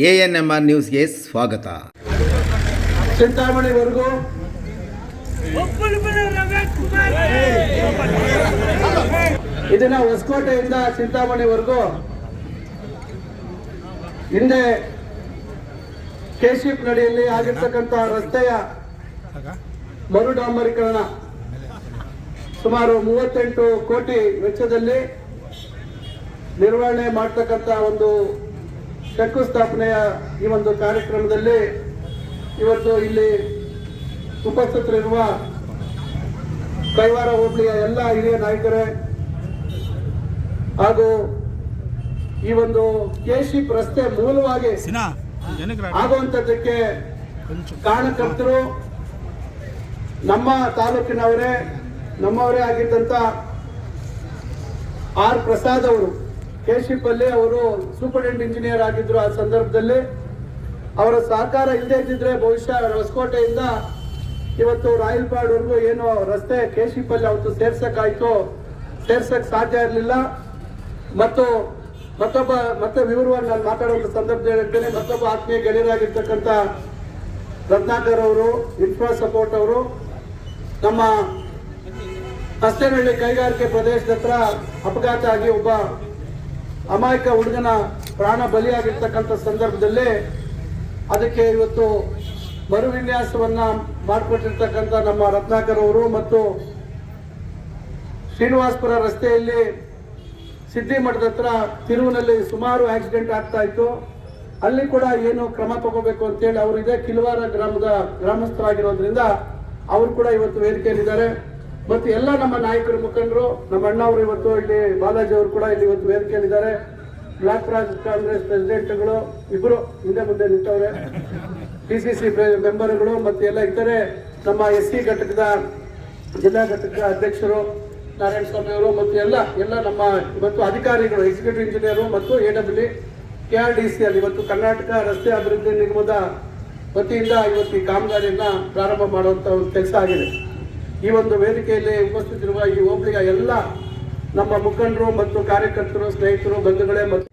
A N M R ನ್ಯೂಸ್ಗೆ ಸ್ವಾಗತ. ಇದನ್ನ ಹೊಸಕೋಟೆಯಿಂದ ಚಿಂತಾಮಣಿವರೆಗೂ ಹಿಂದೆ ಕೇಶಿಪ್ ನಡಿಯಲ್ಲಿ ಆಗಿರ್ತಕ್ಕಂಥ ರಸ್ತೆಯ ಮರು ಡಾಂಬರೀಕರಣ ಸುಮಾರು ಮೂವತ್ತೆಂಟು ಕೋಟಿ ವೆಚ್ಚದಲ್ಲಿ ನಿರ್ವಹಣೆ ಮಾಡ್ತಕ್ಕಂಥ ಒಂದು ಶಂಕುಸ್ಥಾಪನೆಯ ಈ ಒಂದು ಕಾರ್ಯಕ್ರಮದಲ್ಲಿ ಇವತ್ತು ಇಲ್ಲಿ ಉಪಸ್ಥಿತರಿರುವ ಕೈವಾರ ಹೋಬಳಿಯ ಎಲ್ಲ ಹಿರಿಯ ನಾಯಕರೇ ಹಾಗೂ ಈ ಒಂದು ಕೇಶಿಪ್ ರಸ್ತೆ ಮೂಲವಾಗಿ ಆಗುವಂತದಕ್ಕೆ ಕಾರಣಕರ್ತರು ನಮ್ಮ ತಾಲೂಕಿನವರೇ ನಮ್ಮವರೇ ಆಗಿದ್ದಂತ ಆರ್ ಪ್ರಸಾದ್ ಅವರು. ಕೇಶಿಪ್ ಅಲ್ಲಿ ಅವರು ಸೂಪರಿಂಟೆಂಡೆಂಟ್ ಇಂಜಿನಿಯರ್ ಆಗಿದ್ರು ಆ ಸಂದರ್ಭದಲ್ಲಿ. ಅವರ ಸಹಕಾರ ಇಲ್ಲದೆ ಇದ್ದಿದ್ರೆ ಬಹುಶಃ ಹೊಸಕೋಟೆಯಿಂದ ಇವತ್ತು ರಾಯಲ್ಪಾಡ್ವರೆಗೂ ಏನು ರಸ್ತೆ ಕೇಶಿಪಲ್ಲಿ ಅವತ್ತು ಸೇರ್ಸಕ್ಕಾಯ್ತು, ಸೇರ್ಸಕ್ ಸಾಧ್ಯ ಇರಲಿಲ್ಲ. ಮತ್ತು ಮತ್ತೊಬ್ಬ, ಮತ್ತೆ ವಿವರವಾಗಿ ನಾನು ಮಾತಾಡುವಂತ ಸಂದರ್ಭದಲ್ಲಿ ಹೇಳ್ತೇನೆ ಮತ್ತೊಬ್ಬ ಆತ್ಮೀಯ ಗೆಳೆಯರಾಗಿರ್ತಕ್ಕಂಥ ರತ್ನಾಕರ್ ಅವರು, ಇನ್ಫ್ರಾ ಸಪೋರ್ಟ್ ಅವರು. ನಮ್ಮ ಹಸ್ತೇನಹಳ್ಳಿ ಕೈಗಾರಿಕೆ ಪ್ರದೇಶದ ಹತ್ರ ಅಪಘಾತ ಆಗಿ ಒಬ್ಬ ಅಮಾಯಕ ಹುಡುಗನ ಪ್ರಾಣ ಬಲಿಯಾಗಿರ್ತಕ್ಕಂಥ ಸಂದರ್ಭದಲ್ಲೇ ಅದಕ್ಕೆ ಇವತ್ತು ಮರು ವಿನ್ಯಾಸವನ್ನ ಮಾಡಿಕೊಟ್ಟಿರ್ತಕ್ಕಂಥ ನಮ್ಮ ರತ್ನಾಕರ್ ಅವರು ಮತ್ತು ಶ್ರೀನಿವಾಸ್ಪುರ ರಸ್ತೆಯಲ್ಲಿ ಸಿದ್ಧಿ ಮಠದ ಹತ್ರ ತಿರುವಿನಲ್ಲಿ ಸುಮಾರು ಆಕ್ಸಿಡೆಂಟ್ ಆಗ್ತಾ ಇತ್ತು. ಅಲ್ಲಿ ಕೂಡ ಏನು ಕ್ರಮ ತಗೋಬೇಕು ಅಂತೇಳಿ ಅವರು ಇದೇ ಕಿಲ್ವಾರ ಗ್ರಾಮದ ಗ್ರಾಮಸ್ಥರಾಗಿರೋದ್ರಿಂದ ಅವರು ಕೂಡ ಇವತ್ತು ವೇದಿಕೆಯಲ್ಲಿದ್ದಾರೆ. ಮತ್ತು ಎಲ್ಲ ನಮ್ಮ ನಾಯಕರು ಮುಖಂಡರು, ನಮ್ಮ ಅಣ್ಣವರು ಇವತ್ತು ಇಲ್ಲಿ ಬಾಲಾಜಿ ಅವರು ಕೂಡ ಇಲ್ಲಿ ಇವತ್ತು ವೇದಿಕೆಯಲ್ಲಿದ್ದಾರೆ. ಬ್ಲಾಕ್ ರಾಜ್ ಕಾಂಗ್ರೆಸ್ ಪ್ರೆಸಿಡೆಂಟ್ಗಳು ಇಬ್ಬರು ಹಿಂದೆ ಮುಂದೆ ನಿಂತವ್ರೆ. ಪಿ ಸಿ ಸಿ ಮೆಂಬರ್ಗಳು ಮತ್ತು ಎಲ್ಲ ಇತರೆ ನಮ್ಮ ಎಸ್ ಸಿ ಘಟಕದ ಜಿಲ್ಲಾ ಘಟಕದ ಅಧ್ಯಕ್ಷರು ನಾರಾಯಣ ಸ್ವಾಮಿ ಅವರು ಮತ್ತು ಎಲ್ಲ ಎಲ್ಲ ನಮ್ಮ ಇವತ್ತು ಅಧಿಕಾರಿಗಳು ಎಕ್ಸಿಕ್ಯೂಟಿವ್ ಇಂಜಿನಿಯರು ಮತ್ತು A W K R D C ಅಲ್ಲಿ ಇವತ್ತು ಕರ್ನಾಟಕ ರಸ್ತೆ ಅಭಿವೃದ್ಧಿ ನಿಗಮದ ವತಿಯಿಂದ ಇವತ್ತು ಈ ಕಾಮಗಾರಿಯನ್ನು ಪ್ರಾರಂಭ ಮಾಡುವಂಥ ಒಂದು ಕೆಲಸ ಆಗಿದೆ. ಈ ಒಂದು ವೇದಿಕೆಯಲ್ಲಿ ಉಪಸ್ಥಿತಿರುವ ಈ ಹೋಬಳಿಯ ಎಲ್ಲ ನಮ್ಮ ಮುಖಂಡರು ಮತ್ತು ಕಾರ್ಯಕರ್ತರು, ಸ್ನೇಹಿತರು, ಬಂಧುಗಳೇ ಮತ್ತು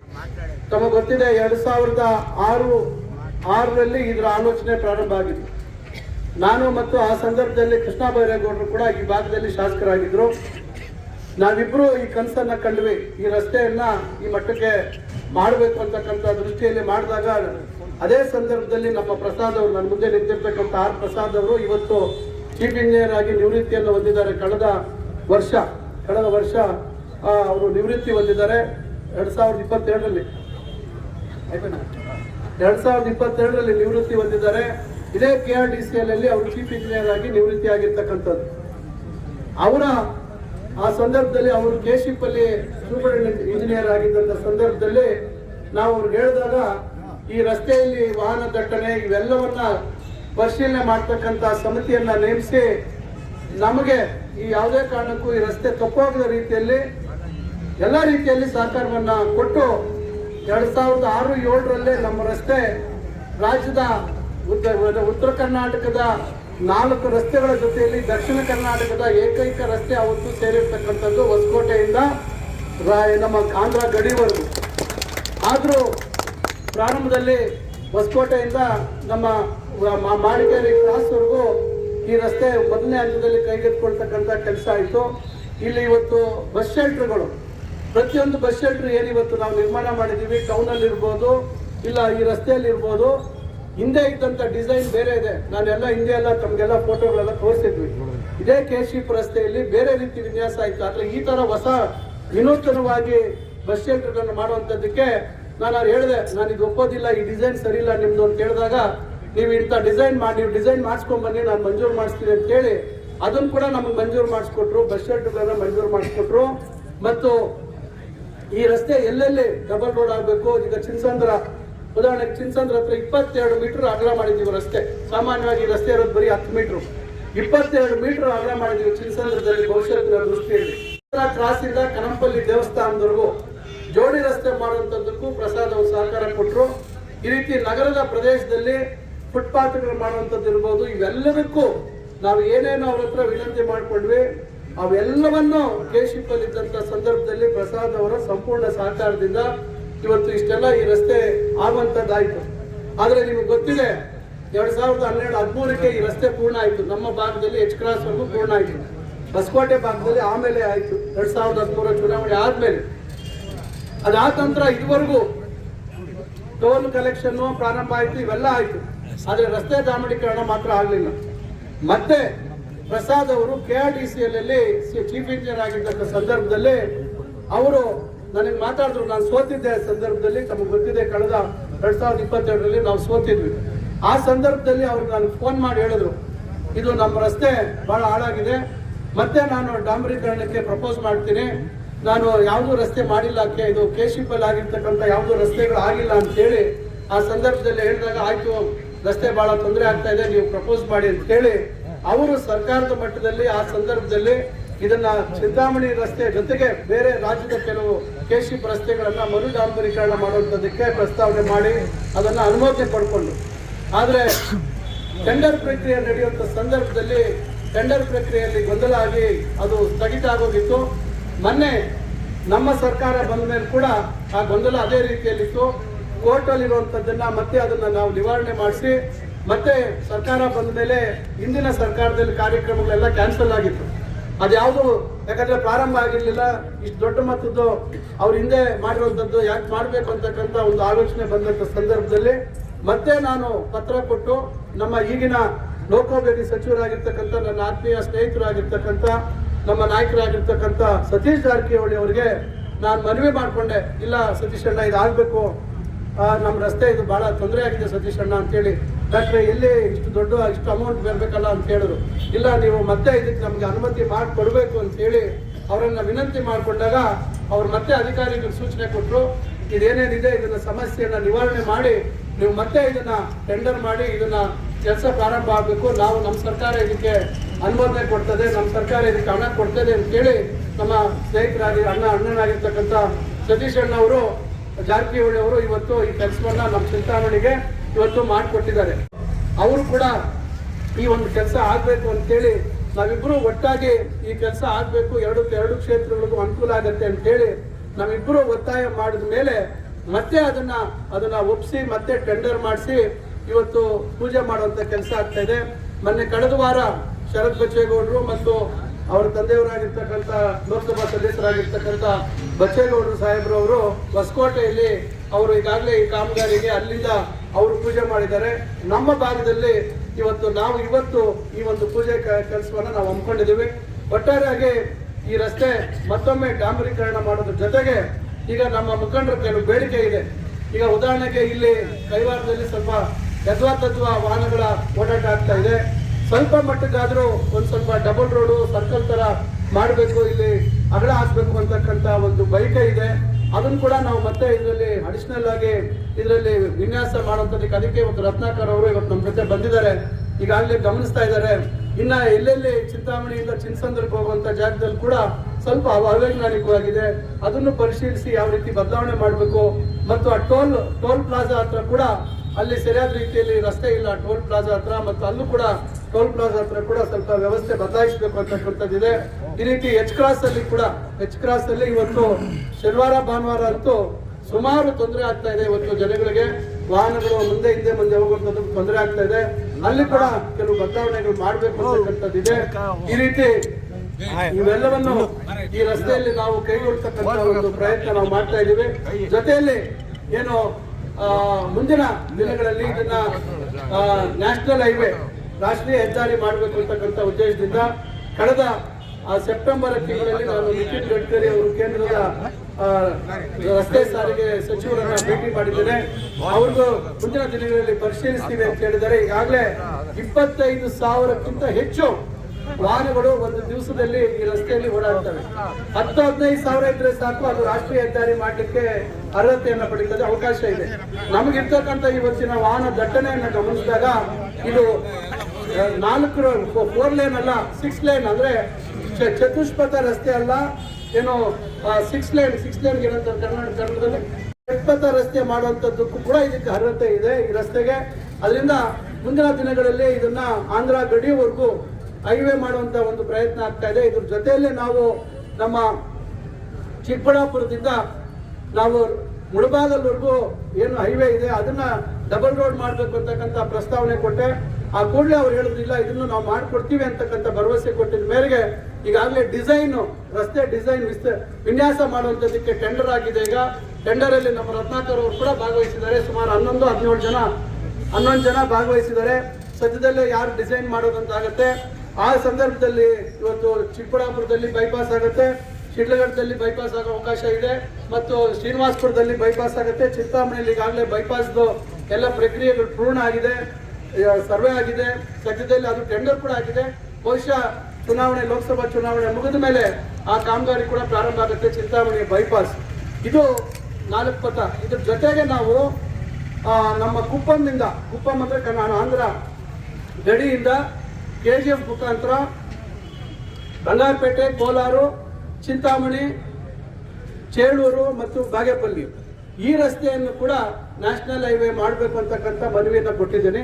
ತಮಗೆ ಗೊತ್ತಿದೆ ಎರಡ್ ಸಾವಿರದ ಆರು, ಆರರಲ್ಲಿ ಇದರ ಆಲೋಚನೆ ಪ್ರಾರಂಭ ಆಗಿತ್ತು ನಾನು ಮತ್ತು ಆ ಸಂದರ್ಭದಲ್ಲಿ ಕೃಷ್ಣ ಬೈರೇಗೌಡರು ಕೂಡ ಈ ಭಾಗದಲ್ಲಿ ಶಾಸಕರಾಗಿದ್ರು. ನಾವಿಬ್ಬರು ಈ ಕನಸನ್ನು ಕಂಡ್ವಿ. ಈ ರಸ್ತೆಯನ್ನ ಈ ಮಟ್ಟಕ್ಕೆ ಮಾಡಬೇಕು ಅಂತಕ್ಕಂಥ ದೃಷ್ಟಿಯಲ್ಲಿ ಮಾಡಿದಾಗ, ಅದೇ ಸಂದರ್ಭದಲ್ಲಿ ನಮ್ಮ ಪ್ರಸಾದ್ ಅವರು ನನ್ನ ಮುಂದೆ ನಿಂತಿರ್ತಕ್ಕಂಥ ಆರ್ ಪ್ರಸಾದ್ ಅವರು ಇವತ್ತು ಚೀಫ್ ಇಂಜಿನಿಯರ್ ಆಗಿ ನಿವೃತ್ತಿಯನ್ನು ಹೊಂದಿದ್ದಾರೆ. ಕಳೆದ ವರ್ಷ ಕಳೆದ ವರ್ಷ ಅವರು ನಿವೃತ್ತಿ ಹೊಂದಿದ್ದಾರೆ. ಎರಡ್ ಸಾವಿರದ ಇಪ್ಪತ್ತೆರಡರಲ್ಲಿ. ಎರಡ್ ಸಾವಿರದ ಇಪ್ಪತ್ತೆರಡರಲ್ಲಿ ನಿವೃತ್ತಿ ಹೊಂದಿದ್ದಾರೆ. ಇದೇ ಕೆ ಆರ್ ಡಿ ಸಿ ಅಲ್ಲಿ ಅವರು ಚೀಫ್ ಇಂಜಿನಿಯರ್ ಆಗಿ ನಿವೃತ್ತಿ ಆಗಿರ್ತಕ್ಕಂಥದ್ದು. ಅವರ, ಆ ಸಂದರ್ಭದಲ್ಲಿ ಅವರು ಕೆಶಿಪ್ ಅಲ್ಲಿ ಸೂಪರ್ ಇಂಜಿನಿಯರ್ ಆಗಿದ್ದಂಥ ಸಂದರ್ಭದಲ್ಲಿ ನಾವು ಅವ್ರಿಗೆ ಹೇಳಿದಾಗ, ಈ ರಸ್ತೆಯಲ್ಲಿ ವಾಹನ ದಟ್ಟಣೆ ಇವೆಲ್ಲವನ್ನ ಪರಿಶೀಲನೆ ಮಾಡ್ತಕ್ಕಂಥ ಸಮಿತಿಯನ್ನ ನೇಮಿಸಿ ನಮಗೆ ಈ ಯಾವುದೇ ಕಾರಣಕ್ಕೂ ಈ ರಸ್ತೆ ತಪ್ಪಾಗದ ರೀತಿಯಲ್ಲಿ ಎಲ್ಲ ರೀತಿಯಲ್ಲಿ ಸಹಕಾರವನ್ನ ಕೊಟ್ಟು ಎರಡ್ ಸಾವಿರದ ಆರು ಏಳರಲ್ಲೇ ನಮ್ಮ ರಸ್ತೆ ರಾಜ್ಯದ ಉತ್ತ- ಉತ್ತರ ಕರ್ನಾಟಕದ ನಾಲ್ಕು ರಸ್ತೆಗಳ ಜೊತೆಯಲ್ಲಿ ದಕ್ಷಿಣ ಕರ್ನಾಟಕದ ಏಕೈಕ ರಸ್ತೆ ಅವತ್ತು ಸೇರಿರ್ತಕ್ಕಂಥದ್ದು ಹೊಸಕೋಟೆಯಿಂದ ನಮ್ಮ ಆಂಧ್ರ ಗಡಿವರೆಗೂ. ಆದರೂ ಪ್ರಾರಂಭದಲ್ಲಿ ಹೊಸಕೋಟೆಯಿಂದ ನಮ್ಮ ಮ- ಕ್ರಾಸ್ ಕ್ರಾಸ್ವರೆಗೂ ಈ ರಸ್ತೆ ಮೊದಲನೇ ಹಂತದಲ್ಲಿ ಕೈಗೆತ್ಕೊಳ್ತಕ್ಕಂಥ ಕೆಲಸ ಆಯಿತು. ಇಲ್ಲಿ ಇವತ್ತು ಬಸ್ ಶೆಲ್ಟರ್ಗಳು ಪ್ರತಿಯೊಂದು ಬಸ್ ಶೆಲ್ಟರ್ ಏನಿವತ್ತು ನಾವು ನಿರ್ಮಾಣ ಮಾಡಿದ್ದೀವಿ? ಟೌನಲ್ಲಿ ಇರ್ಬೋದು, ಇಲ್ಲ ಈ ರಸ್ತೆಯಲ್ಲಿ ಇರ್ಬೋದು. ಹಿಂದೆ ಇದ್ದಂಥ ಡಿಸೈನ್ ಬೇರೆ ಇದೆ. ನಾನೆಲ್ಲ ಹಿಂದೆ ಎಲ್ಲ ತಮಗೆಲ್ಲ ಫೋಟೋಗಳೆಲ್ಲ ತೋರಿಸಿದ್ವಿ. ಇದೇ ಕೇಶಿಪ್ ರಸ್ತೆಯಲ್ಲಿ ಬೇರೆ ರೀತಿ ವಿನ್ಯಾಸ ಆಯಿತು. ಆದರೆ ಈ ತರ ಹೊಸ ವಿನೂತನವಾಗಿ ಬಸ್ ಶೆಲ್ಟರ್ಗಳನ್ನು ಮಾಡುವಂಥದ್ದಕ್ಕೆ ನಾನು ಅವ್ರು ಹೇಳಿದೆ, ನಾನು ಇದು ಒಪ್ಪೋದಿಲ್ಲ, ಈ ಡಿಸೈನ್ ಸರಿ ಇಲ್ಲ ನಿಮ್ದು ಅಂತ ಹೇಳಿದಾಗ ನೀವು ಇಂಥ ಡಿಸೈನ್ ಮಾಡಿ ಡಿಸೈನ್ ಮಾಡಿಸ್ಕೊಂಡ್ ಬನ್ನಿ, ನಾನು ಮಂಜೂರು ಮಾಡಿಸ್ತೀನಿ ಅಂತ ಹೇಳಿ, ಅದನ್ನು ಕೂಡ ನಮಗೆ ಮಂಜೂರು ಮಾಡಿಸ್ಕೊಟ್ರು ಬಸ್ ಶೆಲ್ಟರ್ಗಳನ್ನ ಮಂಜೂರು ಮಾಡಿಸ್ಕೊಟ್ರು. ಮತ್ತು ಈ ರಸ್ತೆ ಎಲ್ಲೆಲ್ಲಿ ಡಬಲ್ ರೋಡ್ ಆಗಬೇಕು? ಈಗ ಚಿನ್ಸಂದ್ರ, ಉದಾಹರಣೆಗೆ ಚಿನ್ಸಂದ್ರ ಹತ್ರ ಇಪ್ಪತ್ತೆರಡು ಮೀಟರ್ ಅಗಲ ಮಾಡಿದ್ದೀವಿ ರಸ್ತೆ. ಸಾಮಾನ್ಯವಾಗಿ ರಸ್ತೆ ಇರೋದು ಬರೀ ಹತ್ತು ಮೀಟರ್ ಇಪ್ಪತ್ತೆರಡು ಮೀಟರ್ ಅಗಲ ಮಾಡಿದ್ದೀವಿ ಚಿನ್ಸಂದ್ರದಲ್ಲಿ ಭವಿಷ್ಯತ್ತಿನ ದೃಷ್ಟಿಯಲ್ಲಿ. ಕ್ರಾಸ್ ಇಂದ ಕನಂಪಲ್ಲಿ ದೇವಸ್ಥಾನದವರೆಗೂ ಜೋಡಿ ರಸ್ತೆ ಮಾಡುವಂತದ್ದಕ್ಕೂ ಪ್ರಸಾದವು ಸಹಕಾರ ಕೊಟ್ಟರು ಈ ರೀತಿ ನಗರದ ಪ್ರದೇಶದಲ್ಲಿ ಫುಟ್ಪಾತ್ಗಳು ಮಾಡುವಂಥದ್ದು ಇರ್ಬೋದು, ಇವೆಲ್ಲದಕ್ಕೂ ನಾವು ಏನೇನು ಅವ್ರ ಹತ್ರ ವಿನಂತಿ ಮಾಡಿಕೊಂಡ್ವಿ. ಅವೆಲ್ಲವನ್ನು ಕೇಶಿಪ್ಪಲ್ಲಿ ಇದ್ದಂತ ಸಂದರ್ಭದಲ್ಲಿ ಪ್ರಸಾದ್ ಅವರ ಸಂಪೂರ್ಣ ಸಹಕಾರದಿಂದ ಇವತ್ತು ಇಷ್ಟೆಲ್ಲ ಈ ರಸ್ತೆ ಆಗುವಂಥದ್ದಾಯಿತು. ಆದರೆ ನಿಮ್ಗೆ ಗೊತ್ತಿದೆ, ಎರಡ್ ಸಾವಿರದ ಹನ್ನೆರಡು ಹದಿಮೂರಕ್ಕೆ ಈ ರಸ್ತೆ ಪೂರ್ಣ ಆಯಿತು. ನಮ್ಮ ಭಾಗದಲ್ಲಿ ಎಚ್ ಕ್ರಾಸ್ ವರೆಗೂ ಪೂರ್ಣ ಆಯಿತು. ಹೊಸಕೋಟೆ ಭಾಗದಲ್ಲಿ ಆಮೇಲೆ ಆಯಿತು. ಎರಡ್ ಸಾವಿರದ ಹದಿಮೂರ ಚುನಾವಣೆ ಆದ್ಮೇಲೆ. ಅದಾದ ನಂತರ ಇದುವರೆಗೂ ಟೋಲ್ ಕಲೆಕ್ಷನ್ನು ಪ್ರಾರಂಭ ಆಯಿತು, ಇವೆಲ್ಲ ಆಯ್ತು. ಆದ್ರೆ ರಸ್ತೆ ದಾಮಡೀಕರಣ ಮಾತ್ರ ಆಗಲಿಲ್ಲ. ಮತ್ತೆ ಪ್ರಸಾದ್ ಅವರು K R D C chief engineer ಆಗಿದ್ದಂಥ ಸಂದರ್ಭದಲ್ಲಿ ಅವರು ನನಗೆ ಮಾತಾಡಿದ್ರು, ನಾನು ಸೋತಿದ್ದೆ ಸಂದರ್ಭದಲ್ಲಿ, ತಮಗೆ ಗೊತ್ತಿದೆ ಕಳೆದ ಎರಡ್ ಸಾವಿರದ ಇಪ್ಪತ್ತೆರಡರಲ್ಲಿ ನಾವು ಸೋತಿದ್ವಿ. ಆ ಸಂದರ್ಭದಲ್ಲಿ ಅವ್ರು ನನಗೆ ಫೋನ್ ಮಾಡಿ ಹೇಳಿದ್ರು, ಇದು ನಮ್ಮ ರಸ್ತೆ ಬಹಳ ಹಾಳಾಗಿದೆ, ಮತ್ತೆ ನಾನು ಡಾಂಬರೀಕರಣಕ್ಕೆ ಪ್ರಪೋಸ್ ಮಾಡ್ತೀನಿ, ನಾನು ಯಾವುದೂ ರಸ್ತೆ ಮಾಡಿಲ್ಲ ಇದು ಕೇಶಿಪಲ್ ಆಗಿರ್ತಕ್ಕಂಥ ಯಾವುದೂ ರಸ್ತೆಗಳು ಆಗಿಲ್ಲ ಅಂತ ಹೇಳಿ ಆ ಸಂದರ್ಭದಲ್ಲಿ ಹೇಳಿದಾಗ, ಆಯ್ತು ರಸ್ತೆ ಬಹಳ ತೊಂದರೆ ಆಗ್ತಾ ಇದೆ, ನೀವು ಪ್ರಪೋಸ್ ಮಾಡಿ ಅಂತ ಹೇಳಿ ಅವರು ಸರ್ಕಾರದ ಮಟ್ಟದಲ್ಲಿ ಆ ಸಂದರ್ಭದಲ್ಲಿ ಇದನ್ನ ಚಿಂತಾಮಣಿ ರಸ್ತೆ ಜೊತೆಗೆ ಬೇರೆ ರಾಜ್ಯದ ಕೆಲವು ಕೇಶಿಪ್ ರಸ್ತೆಗಳನ್ನ ಮರು ಡಾಂಬರೀಕರಣ ಮಾಡುವಂಥದ್ದಕ್ಕೆ ಪ್ರಸ್ತಾವನೆ ಮಾಡಿ ಅದನ್ನ ಅನುಮೋದನೆ ಪಡ್ಕೊಂಡು. ಆದ್ರೆ ಟೆಂಡರ್ ಪ್ರಕ್ರಿಯೆ ನಡೆಯುವಂತ ಸಂದರ್ಭದಲ್ಲಿ ಟೆಂಡರ್ ಪ್ರಕ್ರಿಯೆಯಲ್ಲಿ ಗೊಂದಲ ಆಗಿ ಅದು ಸ್ಥಗಿತ ಆಗೋಗಿತ್ತು. ಮೊನ್ನೆ ನಮ್ಮ ಸರ್ಕಾರ ಬಂದ ಮೇಲೆ ಕೂಡ ಆ ಗೊಂದಲ ಅದೇ ರೀತಿಯಲ್ಲಿತ್ತು. ಕೋರ್ಟ್ ಅಲ್ಲಿರುವಂತದ್ದನ್ನ ಮತ್ತೆ ಅದನ್ನ ನಾವು ನಿವಾರಣೆ ಮಾಡಿಸಿ, ಮತ್ತೆ ಸರ್ಕಾರ ಬಂದ ಮೇಲೆ ಹಿಂದಿನ ಸರ್ಕಾರದಲ್ಲಿ ಕಾರ್ಯಕ್ರಮಗಳೆಲ್ಲ ಕ್ಯಾನ್ಸಲ್ ಆಗಿತ್ತು. ಅದ್ಯಾವುದು ಯಾಕಂದ್ರೆ ಪ್ರಾರಂಭ ಆಗಿರ್ಲಿಲ್ಲ, ಇಷ್ಟು ದೊಡ್ಡ ಮತ್ತದ್ದು ಅವ್ರ ಹಿಂದೆ ಮಾಡಿರುವಂತದ್ದು ಯಾಕೆ ಮಾಡ್ಬೇಕು ಅಂತಕ್ಕಂಥ ಒಂದು ಆಲೋಚನೆ ಬಂದಂತ ಸಂದರ್ಭದಲ್ಲಿ ಮತ್ತೆ ನಾನು ಪತ್ರ ಕೊಟ್ಟು ನಮ್ಮ ಈಗಿನ ಲೋಕೋಪಯೋಗಿ ಸಚಿವರಾಗಿರ್ತಕ್ಕಂಥ, ನನ್ನ ಆತ್ಮೀಯ ಸ್ನೇಹಿತರಾಗಿರ್ತಕ್ಕಂಥ, ನಮ್ಮ ನಾಯಕರಾಗಿರ್ತಕ್ಕಂಥ ಸತೀಶ್ ಜಾರಕಿಹೊಳಿ ಅವರಿಗೆ ನಾನು ಮನವಿ ಮಾಡಿಕೊಂಡೆ, ಇಲ್ಲ ಸತೀಶ್ ಅಣ್ಣ ಇದಾಗಬೇಕು ನಮ್ಮ ರಸ್ತೆ ಇದು ಬಹಳ ತೊಂದರೆ ಆಗಿದೆ ಸತೀಶ್ ಅಣ್ಣ ಅಂತೇಳಿ. ಡಾಕ್ಟ್ರೆ ಎಲ್ಲಿ ಇಷ್ಟು ದೊಡ್ಡ, ಇಷ್ಟು ಅಮೌಂಟ್ ಬರಬೇಕಲ್ಲ ಅಂತ ಹೇಳಿದ್ರು. ಇಲ್ಲ, ನೀವು ಮತ್ತೆ ಇದಕ್ಕೆ ನಮಗೆ ಅನುಮತಿ ಮಾಡಿಕೊಡ್ಬೇಕು ಅಂತ ಹೇಳಿ ಅವರನ್ನ ವಿನಂತಿ ಮಾಡಿಕೊಂಡಾಗ ಅವ್ರು ಮತ್ತೆ ಅಧಿಕಾರಿಗಳಿಗೆ ಸೂಚನೆ ಕೊಟ್ಟರು ಇದೇನೇನಿದೆ, ಇದನ್ನ ಸಮಸ್ಯೆಯನ್ನು ನಿವಾರಣೆ ಮಾಡಿ ನೀವು ಮತ್ತೆ ಇದನ್ನ ಟೆಂಡರ್ ಮಾಡಿ ಇದನ್ನ ಕೆಲಸ ಪ್ರಾರಂಭ ಆಗಬೇಕು. ನಾವು ನಮ್ಮ ಸರ್ಕಾರ ಇದಕ್ಕೆ ಅನುಮೋದನೆ ಕೊಡ್ತದೆ ನಮ್ಮ ಸರ್ಕಾರ ಇದಕ್ಕೆ ಹಣ ಕೊಡ್ತದೆ ಅಂತ ಹೇಳಿ ನಮ್ಮ ಸ್ನೇಹಿತರಾಗಿ ಅಣ್ಣ, ಅಣ್ಣನಾಗಿರ್ತಕ್ಕಂಥ ಸತೀಶ್ ಅಣ್ಣ ಅವರು ಜಾರಕಿಹೊಳಿ ಅವರು ಇವತ್ತು ಈ ಕೆಲಸವನ್ನ ನಮ್ಮ ಚಿಂತಾಮಣಿಗೆ ಇವತ್ತು ಮಾಡಿಕೊಟ್ಟಿದ್ದಾರೆ. ಅವರು ಕೂಡ ಈ ಒಂದು ಕೆಲಸ ಆಗ್ಬೇಕು ಅಂತೇಳಿ ನಾವಿಬ್ರು ಒಟ್ಟಾಗಿ ಈ ಕೆಲಸ ಆಗ್ಬೇಕು, ಎರಡು ಎರಡು ಕ್ಷೇತ್ರಗಳಿಗೂ ಅನುಕೂಲ ಆಗತ್ತೆ ಅಂತೇಳಿ ನಾವಿಬ್ರು ಒತ್ತಾಯ ಮಾಡಿದ ಮೇಲೆ ಮತ್ತೆ ಅದನ್ನ ಅದನ್ನ ಒಪ್ಪಿಸಿ ಮತ್ತೆ ಟೆಂಡರ್ ಮಾಡಿಸಿ ಇವತ್ತು ಪೂಜೆ ಮಾಡುವಂತ ಕೆಲಸ ಆಗ್ತಾ ಇದೆ. ಮೊನ್ನೆ ಕಳೆದ ವಾರ ಶರತ್ ಬಚ್ಚೇಗೌಡರು ಮತ್ತು ಅವರ ತಂದೆಯವರಾಗಿರ್ತಕ್ಕಂಥ ಲೋಕಸಭಾ ಸದಸ್ಯರಾಗಿರ್ತಕ್ಕಂಥ ಬಚ್ಚೇಗೌಡರು ಸಾಹೇಬ್ರು ಅವರು ಹೊಸಕೋಟೆಯಲ್ಲಿ ಅವರು ಈಗಾಗಲೇ ಈ ಕಾಮಗಾರಿಗೆ ಅಲ್ಲಿಂದ ಅವರು ಪೂಜೆ ಮಾಡಿದ್ದಾರೆ. ನಮ್ಮ ಭಾಗದಲ್ಲಿ ಇವತ್ತು ನಾವು ಇವತ್ತು ಈ ಒಂದು ಪೂಜೆ ಕೆಲಸವನ್ನು ನಾವು ಹಮ್ಮಿಕೊಂಡಿದ್ದೀವಿ. ಒಟ್ಟಾರೆಯಾಗಿ ಈ ರಸ್ತೆ ಮತ್ತೊಮ್ಮೆ ಡಾಂಬರೀಕರಣ ಮಾಡೋದ್ರ ಜೊತೆಗೆ ಈಗ ನಮ್ಮ ಮುಖಂಡರ ಕೆಲವು ಬೇಡಿಕೆ ಇದೆ. ಈಗ ಉದಾಹರಣೆಗೆ ಇಲ್ಲಿ ಕೈವಾರದಲ್ಲಿ ಸ್ವಲ್ಪ ಯದ್ವಾತತ್ವ ವಾಹನಗಳ ಓಡಾಟ ಆಗ್ತಾ ಇದೆ. ಸ್ವಲ್ಪ ಮಟ್ಟಕ್ಕಾದರೂ ಒಂದು ಸ್ವಲ್ಪ ಡಬಲ್ ರೋಡು ಸರ್ಕಲ್ ತರ ಮಾಡಬೇಕು ಇಲ್ಲಿ ಅಗಲ ಹಾಕ್ಬೇಕು ಅಂತಕ್ಕಂತ ಒಂದು ಬೈಕ ಇದೆ. ಅದನ್ನು ಕೂಡ ನಾವು ಮತ್ತೆ ಇದರಲ್ಲಿ ಅಡಿಷನಲ್ ಆಗಿ ಇದರಲ್ಲಿ ವಿನ್ಯಾಸ ಮಾಡುವಂಥದ್ದಕ್ಕೆ ಅದಕ್ಕೆ ಇವತ್ತು ರತ್ನಾಕರ್ ಅವರು ಇವತ್ತು ನಮ್ಮ ಜೊತೆ ಬಂದಿದ್ದಾರೆ. ಈಗಾಗಲೇ ಗಮನಿಸ್ತಾ ಇದ್ದಾರೆ. ಇನ್ನ ಎಲ್ಲೆಲ್ಲಿ ಚಿಂತಾಮಣಿಯಿಂದ ಚಿನ್ಸಂದ್ರಕ್ಕೆ ಹೋಗುವಂತ ಜಾಗದಲ್ಲಿ ಕೂಡ ಸ್ವಲ್ಪ ಅವ- ಅವೈಜ್ಞಾನಿಕವಾಗಿದೆ. ಅದನ್ನು ಪರಿಶೀಲಿಸಿ ಯಾವ ರೀತಿ ಬದಲಾವಣೆ ಮಾಡಬೇಕು. ಮತ್ತು ಆ ಟೋಲ್ ಟೋಲ್ ಪ್ಲಾಜಾ ಹತ್ರ ಕೂಡ ಅಲ್ಲಿ ಸರಿಯಾದ ರೀತಿಯಲ್ಲಿ ರಸ್ತೆ ಇಲ್ಲ, ಟೋಲ್ ಪ್ಲಾಜಾ ಹತ್ರ ಮತ್ತು ಅಲ್ಲೂ ಕೂಡ ಟೋಲ್ ಪ್ಲಾಜಾ ಹತ್ರ ಕೂಡ ಸ್ವಲ್ಪ ವ್ಯವಸ್ಥೆ ಬದಲಾಯಿಸಬೇಕು ಅಂತಕ್ಕಂಥದ್ದಿದೆ ಈ ರೀತಿ ಎಚ್ ಕ್ರಾಸ್ ಅಲ್ಲಿ ಕೂಡ ಎಚ್ ಕ್ರಾಸ್ ಅಲ್ಲಿ ಇವತ್ತು ಶನಿವಾರ, ಭಾನುವಾರ ಅಂತೂ ಸುಮಾರು ತೊಂದರೆ ಆಗ್ತಾ ಇದೆ ಇವತ್ತು ಜನಗಳಿಗೆ. ವಾಹನಗಳು ಮುಂದೆ, ಹಿಂದೆ, ಮುಂದೆ ಹೋಗುವಂಥದ್ದು ತೊಂದರೆ ಆಗ್ತಾ ಇದೆ. ಅಲ್ಲಿ ಕೂಡ ಕೆಲವು ಬದಲಾವಣೆಗಳು ಮಾಡಬೇಕು ಅಂತಕ್ಕಂಥದ್ದಿದೆ ಈ ರೀತಿ ಇವೆಲ್ಲವನ್ನು ಈ ರಸ್ತೆಯಲ್ಲಿ ನಾವು ಕೈಗೊಳ್ತಕ್ಕಂಥ ಒಂದು ಪ್ರಯತ್ನ ನಾವು ಮಾಡ್ತಾ ಇದ್ದೀವಿ. ಜೊತೆಯಲ್ಲಿ ಏನು ಮುಂದಿನ ದಿನಗಳಲ್ಲಿ ಇದನ್ನ ನ್ಯಾಷನಲ್ ಹೈವೇ ರಾಷ್ಟ್ರೀಯ ಹೆದ್ದಾರಿ ಮಾಡಬೇಕು ಅಂತಕ್ಕಂಥ ಉದ್ದೇಶದಿಂದ ಕಳೆದ ಸೆಪ್ಟೆಂಬರ್ ತಿಂಗಳಲ್ಲಿ ನಾನು ನಿತಿನ್ ಗಡ್ಕರಿ ಅವರು ಕೇಂದ್ರದ ರಸ್ತೆ ಸಾರಿಗೆ ಸಚಿವರನ್ನ ಭೇಟಿ ಮಾಡಿದ್ದೇನೆ. ಅವ್ರಿಗೂ ಮುಂದಿನ ದಿನಗಳಲ್ಲಿ ಪರಿಶೀಲಿಸ್ತೀವಿ ಅಂತ ಹೇಳಿದ್ದಾರೆ. ಈಗಾಗಲೇ ಇಪ್ಪತ್ತೈದು ಸಾವಿರಕ್ಕಿಂತ ಹೆಚ್ಚು ವಾಹನಗಳು ಒಂದು ದಿವಸದಲ್ಲಿ ಈ ರಸ್ತೆಯಲ್ಲಿ ಓಡಾಡ್ತವೆ. ಹತ್ತು ಹದಿನೈದು ಸಾವಿರ ಇದ್ರೆ ಸಾಕು, ಅದು ರಾಷ್ಟ್ರೀಯ ಹೆದ್ದಾರಿ ಮಾಡಲಿಕ್ಕೆ ಅರ್ಹತೆಯನ್ನು ಪಡೀತದೆ, ಅವಕಾಶ ಇದೆ. ನಮಗಿರ್ತಕ್ಕಂಥ ಇವತ್ತಿನ ವಾಹನ ದಟ್ಟಣೆಯನ್ನು ಗಮನಿಸಿದಾಗ ಇದು ನಾಲ್ಕು ಫೋರ್ ಲೇನ್ ಅಲ್ಲ ಸಿಕ್ಸ್ ಲೇನ್ ಅಂದ್ರೆ ಚತುಷ್ಪಥ ರಸ್ತೆ ಅಲ್ಲ, ಏನು ಸಿಕ್ಸ್ ಲೇನ್ ಸಿಕ್ಸ್ ಲೇನ್ ಏನಂತಾರೆ ಕನ್ನಡ ಕನ್ನಡದಲ್ಲಿ ಚತುಷ್ಪಥ ರಸ್ತೆ ಮಾಡುವಂಥದ್ದಕ್ಕೂ ಕೂಡ ಇದಕ್ಕೆ ಅರ್ಹತೆ ಇದೆ ಈ ರಸ್ತೆಗೆ. ಅದರಿಂದ ಮುಂದಿನ ದಿನಗಳಲ್ಲಿ ಇದನ್ನ ಆಂಧ್ರ ಗಡಿಯವರೆಗೂ ಹೈವೇ ಮಾಡುವಂತ ಒಂದು ಪ್ರಯತ್ನ ಆಗ್ತಾ ಇದೆ. ಇದ್ರ ಜೊತೆಯಲ್ಲೇ ನಾವು ನಮ್ಮ ಚಿಕ್ಕಬಳ್ಳಾಪುರದಿಂದ ನಾವು ಮುಳಬಾಗಲ್ವರೆಗೂ ಏನು ಹೈವೇ ಇದೆ, ಅದನ್ನ ಡಬಲ್ ರೋಡ್ ಮಾಡಬೇಕು ಅಂತಕ್ಕಂಥ ಪ್ರಸ್ತಾವನೆ ಕೊಟ್ಟೆ. ಆ ಕೂಡಲೇ ಅವ್ರು ಹೇಳಿದ್ರು, ಇಲ್ಲ, ಇದನ್ನು ನಾವು ಮಾಡಿಕೊಡ್ತೀವಿ ಅಂತಕ್ಕಂಥ ಭರವಸೆ ಕೊಟ್ಟಿದ ಮೇರೆಗೆ ಈಗಾಗಲೇ ಡಿಸೈನ್, ರಸ್ತೆ ಡಿಸೈನ್ ವಿನ್ಯಾಸ ಮಾಡುವಂಥದ್ದಕ್ಕೆ ಟೆಂಡರ್ ಆಗಿದೆ ಈಗ. ಟೆಂಡರ್ ಅಲ್ಲಿ ನಮ್ಮ ರತ್ನಾಕರ್ ಅವರು ಕೂಡ ಭಾಗವಹಿಸಿದ್ದಾರೆ. ಸುಮಾರು ಹನ್ನೊಂದು, ಹದಿನೇಳು ಜನ, ಹನ್ನೊಂದು ಜನ ಭಾಗವಹಿಸಿದ್ದಾರೆ. ಸದ್ಯದಲ್ಲೇ ಯಾರು ಡಿಸೈನ್ ಮಾಡೋದಂತಾಗತ್ತೆ. ಆ ಸಂದರ್ಭದಲ್ಲಿ ಇವತ್ತು ಚಿಕ್ಕಬಳ್ಳಾಪುರದಲ್ಲಿ ಬೈಪಾಸ್ ಆಗುತ್ತೆ, ಶಿಡ್ಲಘಟ್ಟದಲ್ಲಿ ಬೈಪಾಸ್ ಆಗೋ ಅವಕಾಶ ಇದೆ ಮತ್ತು ಶ್ರೀನಿವಾಸಪುರದಲ್ಲಿ ಬೈಪಾಸ್ ಆಗುತ್ತೆ. ಚಿಂತಾಮಣಿಯಲ್ಲಿ ಈಗಾಗಲೇ ಬೈಪಾಸ್ದು ಎಲ್ಲ ಪ್ರಕ್ರಿಯೆಗಳು ಪೂರ್ಣ ಆಗಿದೆ ಸರ್ವೆ ಆಗಿದೆ. ಸದ್ಯದಲ್ಲಿ ಅದು ಟೆಂಡರ್ ಕೂಡ ಆಗಿದೆ. ಬಹುಶಃ ಚುನಾವಣೆ, ಲೋಕಸಭಾ ಚುನಾವಣೆ ಮುಗಿದ ಮೇಲೆ ಆ ಕಾಮಗಾರಿ ಕೂಡ ಪ್ರಾರಂಭ ಆಗುತ್ತೆ ಚಿಂತಾಮಣಿ ಬೈಪಾಸ್ ಇದು ನಾಲ್ಕು ಪಥ. ಇದ್ರ ಜೊತೆಗೆ ನಾವು ನಮ್ಮ ಕುಪ್ಪಂನಿಂದ, ಕುಪ್ಪಂ ಅಂದರೆ ಕನ್ನಡ ಆಂಧ್ರ ಗಡಿಯಿಂದ ಕೆ ಜಿ ಮುಖಾಂತರ ಬಂಗಾರಪೇಟೆ, ಕೋಲಾರು, ಚಿಂತಾಮಣಿ, ಚೇಳೂರು ಮತ್ತು ಬಾಗೇಪಲ್ಲಿ ಈ ರಸ್ತೆಯನ್ನು ಕೂಡ ನ್ಯಾಷನಲ್ ಹೈವೇ ಮಾಡಬೇಕು ಅಂತಕ್ಕಂಥ ಮನವಿಯನ್ನು ಕೊಟ್ಟಿದ್ದೇನೆ.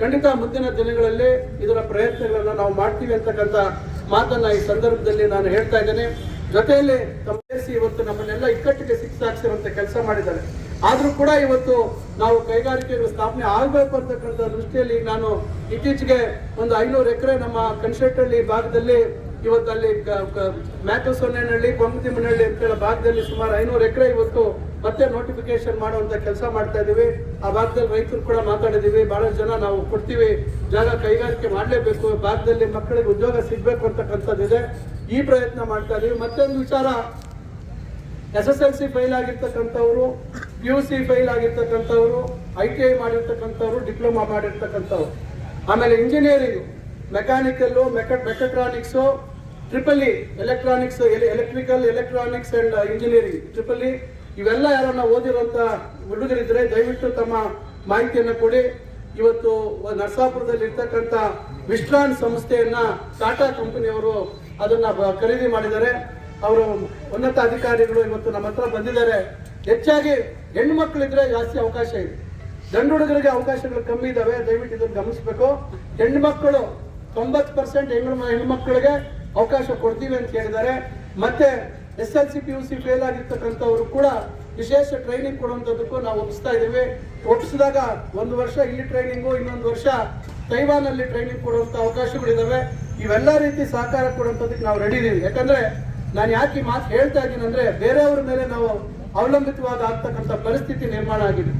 ಖಂಡಿತ ಮುಂದಿನ ದಿನಗಳಲ್ಲಿ ಇದರ ಪ್ರಯತ್ನಗಳನ್ನು ನಾವು ಮಾಡ್ತೀವಿ ಅಂತಕ್ಕಂಥ ಮಾತನ್ನ ಈ ಸಂದರ್ಭದಲ್ಲಿ ನಾನು ಹೇಳ್ತಾ ಇದ್ದೇನೆ. ಜೊತೆಯಲ್ಲಿ ತಮ್ಮ ಇವತ್ತು ನಮ್ಮನ್ನೆಲ್ಲ ಇಕ್ಕಟ್ಟಿಗೆ ಸಿಕ್ಸಾಕ್ಸಿರುವಂತ ಕೆಲಸ ಮಾಡಿದ್ದಾರೆ. ಆದ್ರೂ ಕೂಡ ಇವತ್ತು ನಾವು ಕೈಗಾರಿಕೆಗಳು ಸ್ಥಾಪನೆ ಆಗಬೇಕು ಅಂತಕ್ಕಂಥ ದೃಷ್ಟಿಯಲ್ಲಿ ನಾನು ಇತ್ತೀಚೆಗೆ ಒಂದು ಐನೂರು ಎಕರೆ ನಮ್ಮ ಕನ್ಸೆಟ್ಟಳ್ಳಿ ಭಾಗದಲ್ಲಿ ಇವತ್ತು ಅಲ್ಲಿ ಮ್ಯಾಕಲ್ಸೊನ್ನೆನಹಳ್ಳಿ ಕೊಂಗತಿಮ್ಮನಹಳ್ಳಿ ಅಂತ ಹೇಳೋ ಭಾಗದಲ್ಲಿ ಸುಮಾರು ಐನೂರು ಎಕರೆ ಇವತ್ತು ಮತ್ತೆ ನೋಟಿಫಿಕೇಶನ್ ಮಾಡುವಂತ ಕೆಲಸ ಮಾಡ್ತಾ ಇದೀವಿ ಆ ಭಾಗದಲ್ಲಿ ರೈತರು ಕೂಡ ಮಾತಾಡಿದೀವಿ ಬಹಳಷ್ಟು ಜನ ನಾವು ಕೊಡ್ತೀವಿ. ಜಾಗ ಕೈಗಾರಿಕೆ ಮಾಡಲೇಬೇಕು. ಭಾಗದಲ್ಲಿ ಮಕ್ಕಳಿಗೆ ಉದ್ಯೋಗ ಸಿಗ್ಬೇಕು ಅಂತಕ್ಕಂಥದ್ದಿದೆ ಈ ಪ್ರಯತ್ನ ಮಾಡ್ತಾ ಇದೀವಿ. ಮತ್ತೊಂದು ವಿಚಾರ, S S L C fail ಆಗಿರ್ತಕ್ಕಂಥವ್ರು U C fail ಆಗಿರ್ತಕ್ಕಂಥವ್ರು ಐ ಟಿ ಐ ಮಾಡಿರ್ತಕ್ಕಂಥವ್ರು ಡಿಪ್ಲೊಮಾ ಮಾಡಿರ್ತಕ್ಕಂಥವ್ರು. ಆಮೇಲೆ engineering mechanical mech mechatronics triple E electronics electrical electronics and engineering triple E ಇವೆಲ್ಲ ಯಾರನ್ನ ಓದಿರುವಂತ ಹುಡುಗರಿದ್ರೆ ದಯವಿಟ್ಟು ತಮ್ಮ ಮಾಹಿತಿಯನ್ನು ಕೊಡಿ. ಇವತ್ತು ನರಸಾಪುರದಲ್ಲಿ ಇರ್ತಕ್ಕಂಥ ವಿಸ್ಟ್ರಾನ್ ಸಂಸ್ಥೆಯನ್ನ ಟಾಟಾ ಕಂಪನಿಯವರು ಅದನ್ನ ಖರೀದಿ ಮಾಡಿದ್ದಾರೆ. ಅವರು ಉನ್ನತ ಅಧಿಕಾರಿಗಳು ಇವತ್ತು ನಮ್ಮ ಹತ್ರ ಬಂದಿದ್ದಾರೆ. ಹೆಚ್ಚಾಗಿ ಹೆಣ್ಣು ಮಕ್ಕಳಿದ್ರೆ ಜಾಸ್ತಿ ಅವಕಾಶ ಇದೆ. ಗಂಡು ಹುಡುಗರಿಗೆ ಅವಕಾಶಗಳು ಕಮ್ಮಿ ಇದಾವೆ, ದಯವಿಟ್ಟು ಇದನ್ನು ಗಮನಿಸಬೇಕು. ಹೆಣ್ಣು ಮಕ್ಕಳು ತೊಂಬತ್ತು ಪರ್ಸೆಂಟ್ ಹೆಣ್ಣು ಹೆಣ್ಮಕ್ಳಿಗೆ ಅವಕಾಶ ಕೊಡ್ತೀವಿ ಅಂತ ಹೇಳಿದ್ದಾರೆ. ಮತ್ತೆ S L C, P U C fail ಆಗಿರ್ತಕ್ಕಂಥವ್ರು ಕೂಡ ವಿಶೇಷ ಟ್ರೈನಿಂಗ್ ಕೊಡುವಂಥದ್ದಕ್ಕೂ ನಾವು ಒಪ್ಪಿಸ್ತಾ ಇದ್ದೀವಿ. ಒಪ್ಪಿಸಿದಾಗ ಒಂದು ವರ್ಷ ಈ ಟ್ರೈನಿಂಗು ಇನ್ನೊಂದು ವರ್ಷ ತೈವಾನಲ್ಲಿ ಟ್ರೈನಿಂಗ್ ಕೊಡುವಂಥ ಅವಕಾಶಗಳಿದಾವೆ. ಇವೆಲ್ಲ ರೀತಿ ಸಹಕಾರ ಕೊಡುವಂಥದ್ದಕ್ಕೆ ನಾವು ರೆಡಿ ಇದ್ದೀವಿ ಯಾಕಂದ್ರೆ ನಾನು ಯಾಕೆ ಈ ಮಾತು ಹೇಳ್ತಾ ಇದ್ದೀನಿ ಅಂದ್ರೆ ಬೇರೆಯವ್ರ ಮೇಲೆ ನಾವು ಅವಲಂಬಿತವಾದ ಆಗ್ತಕ್ಕಂಥ ಪರಿಸ್ಥಿತಿ ನಿರ್ಮಾಣ ಆಗಿದೆ.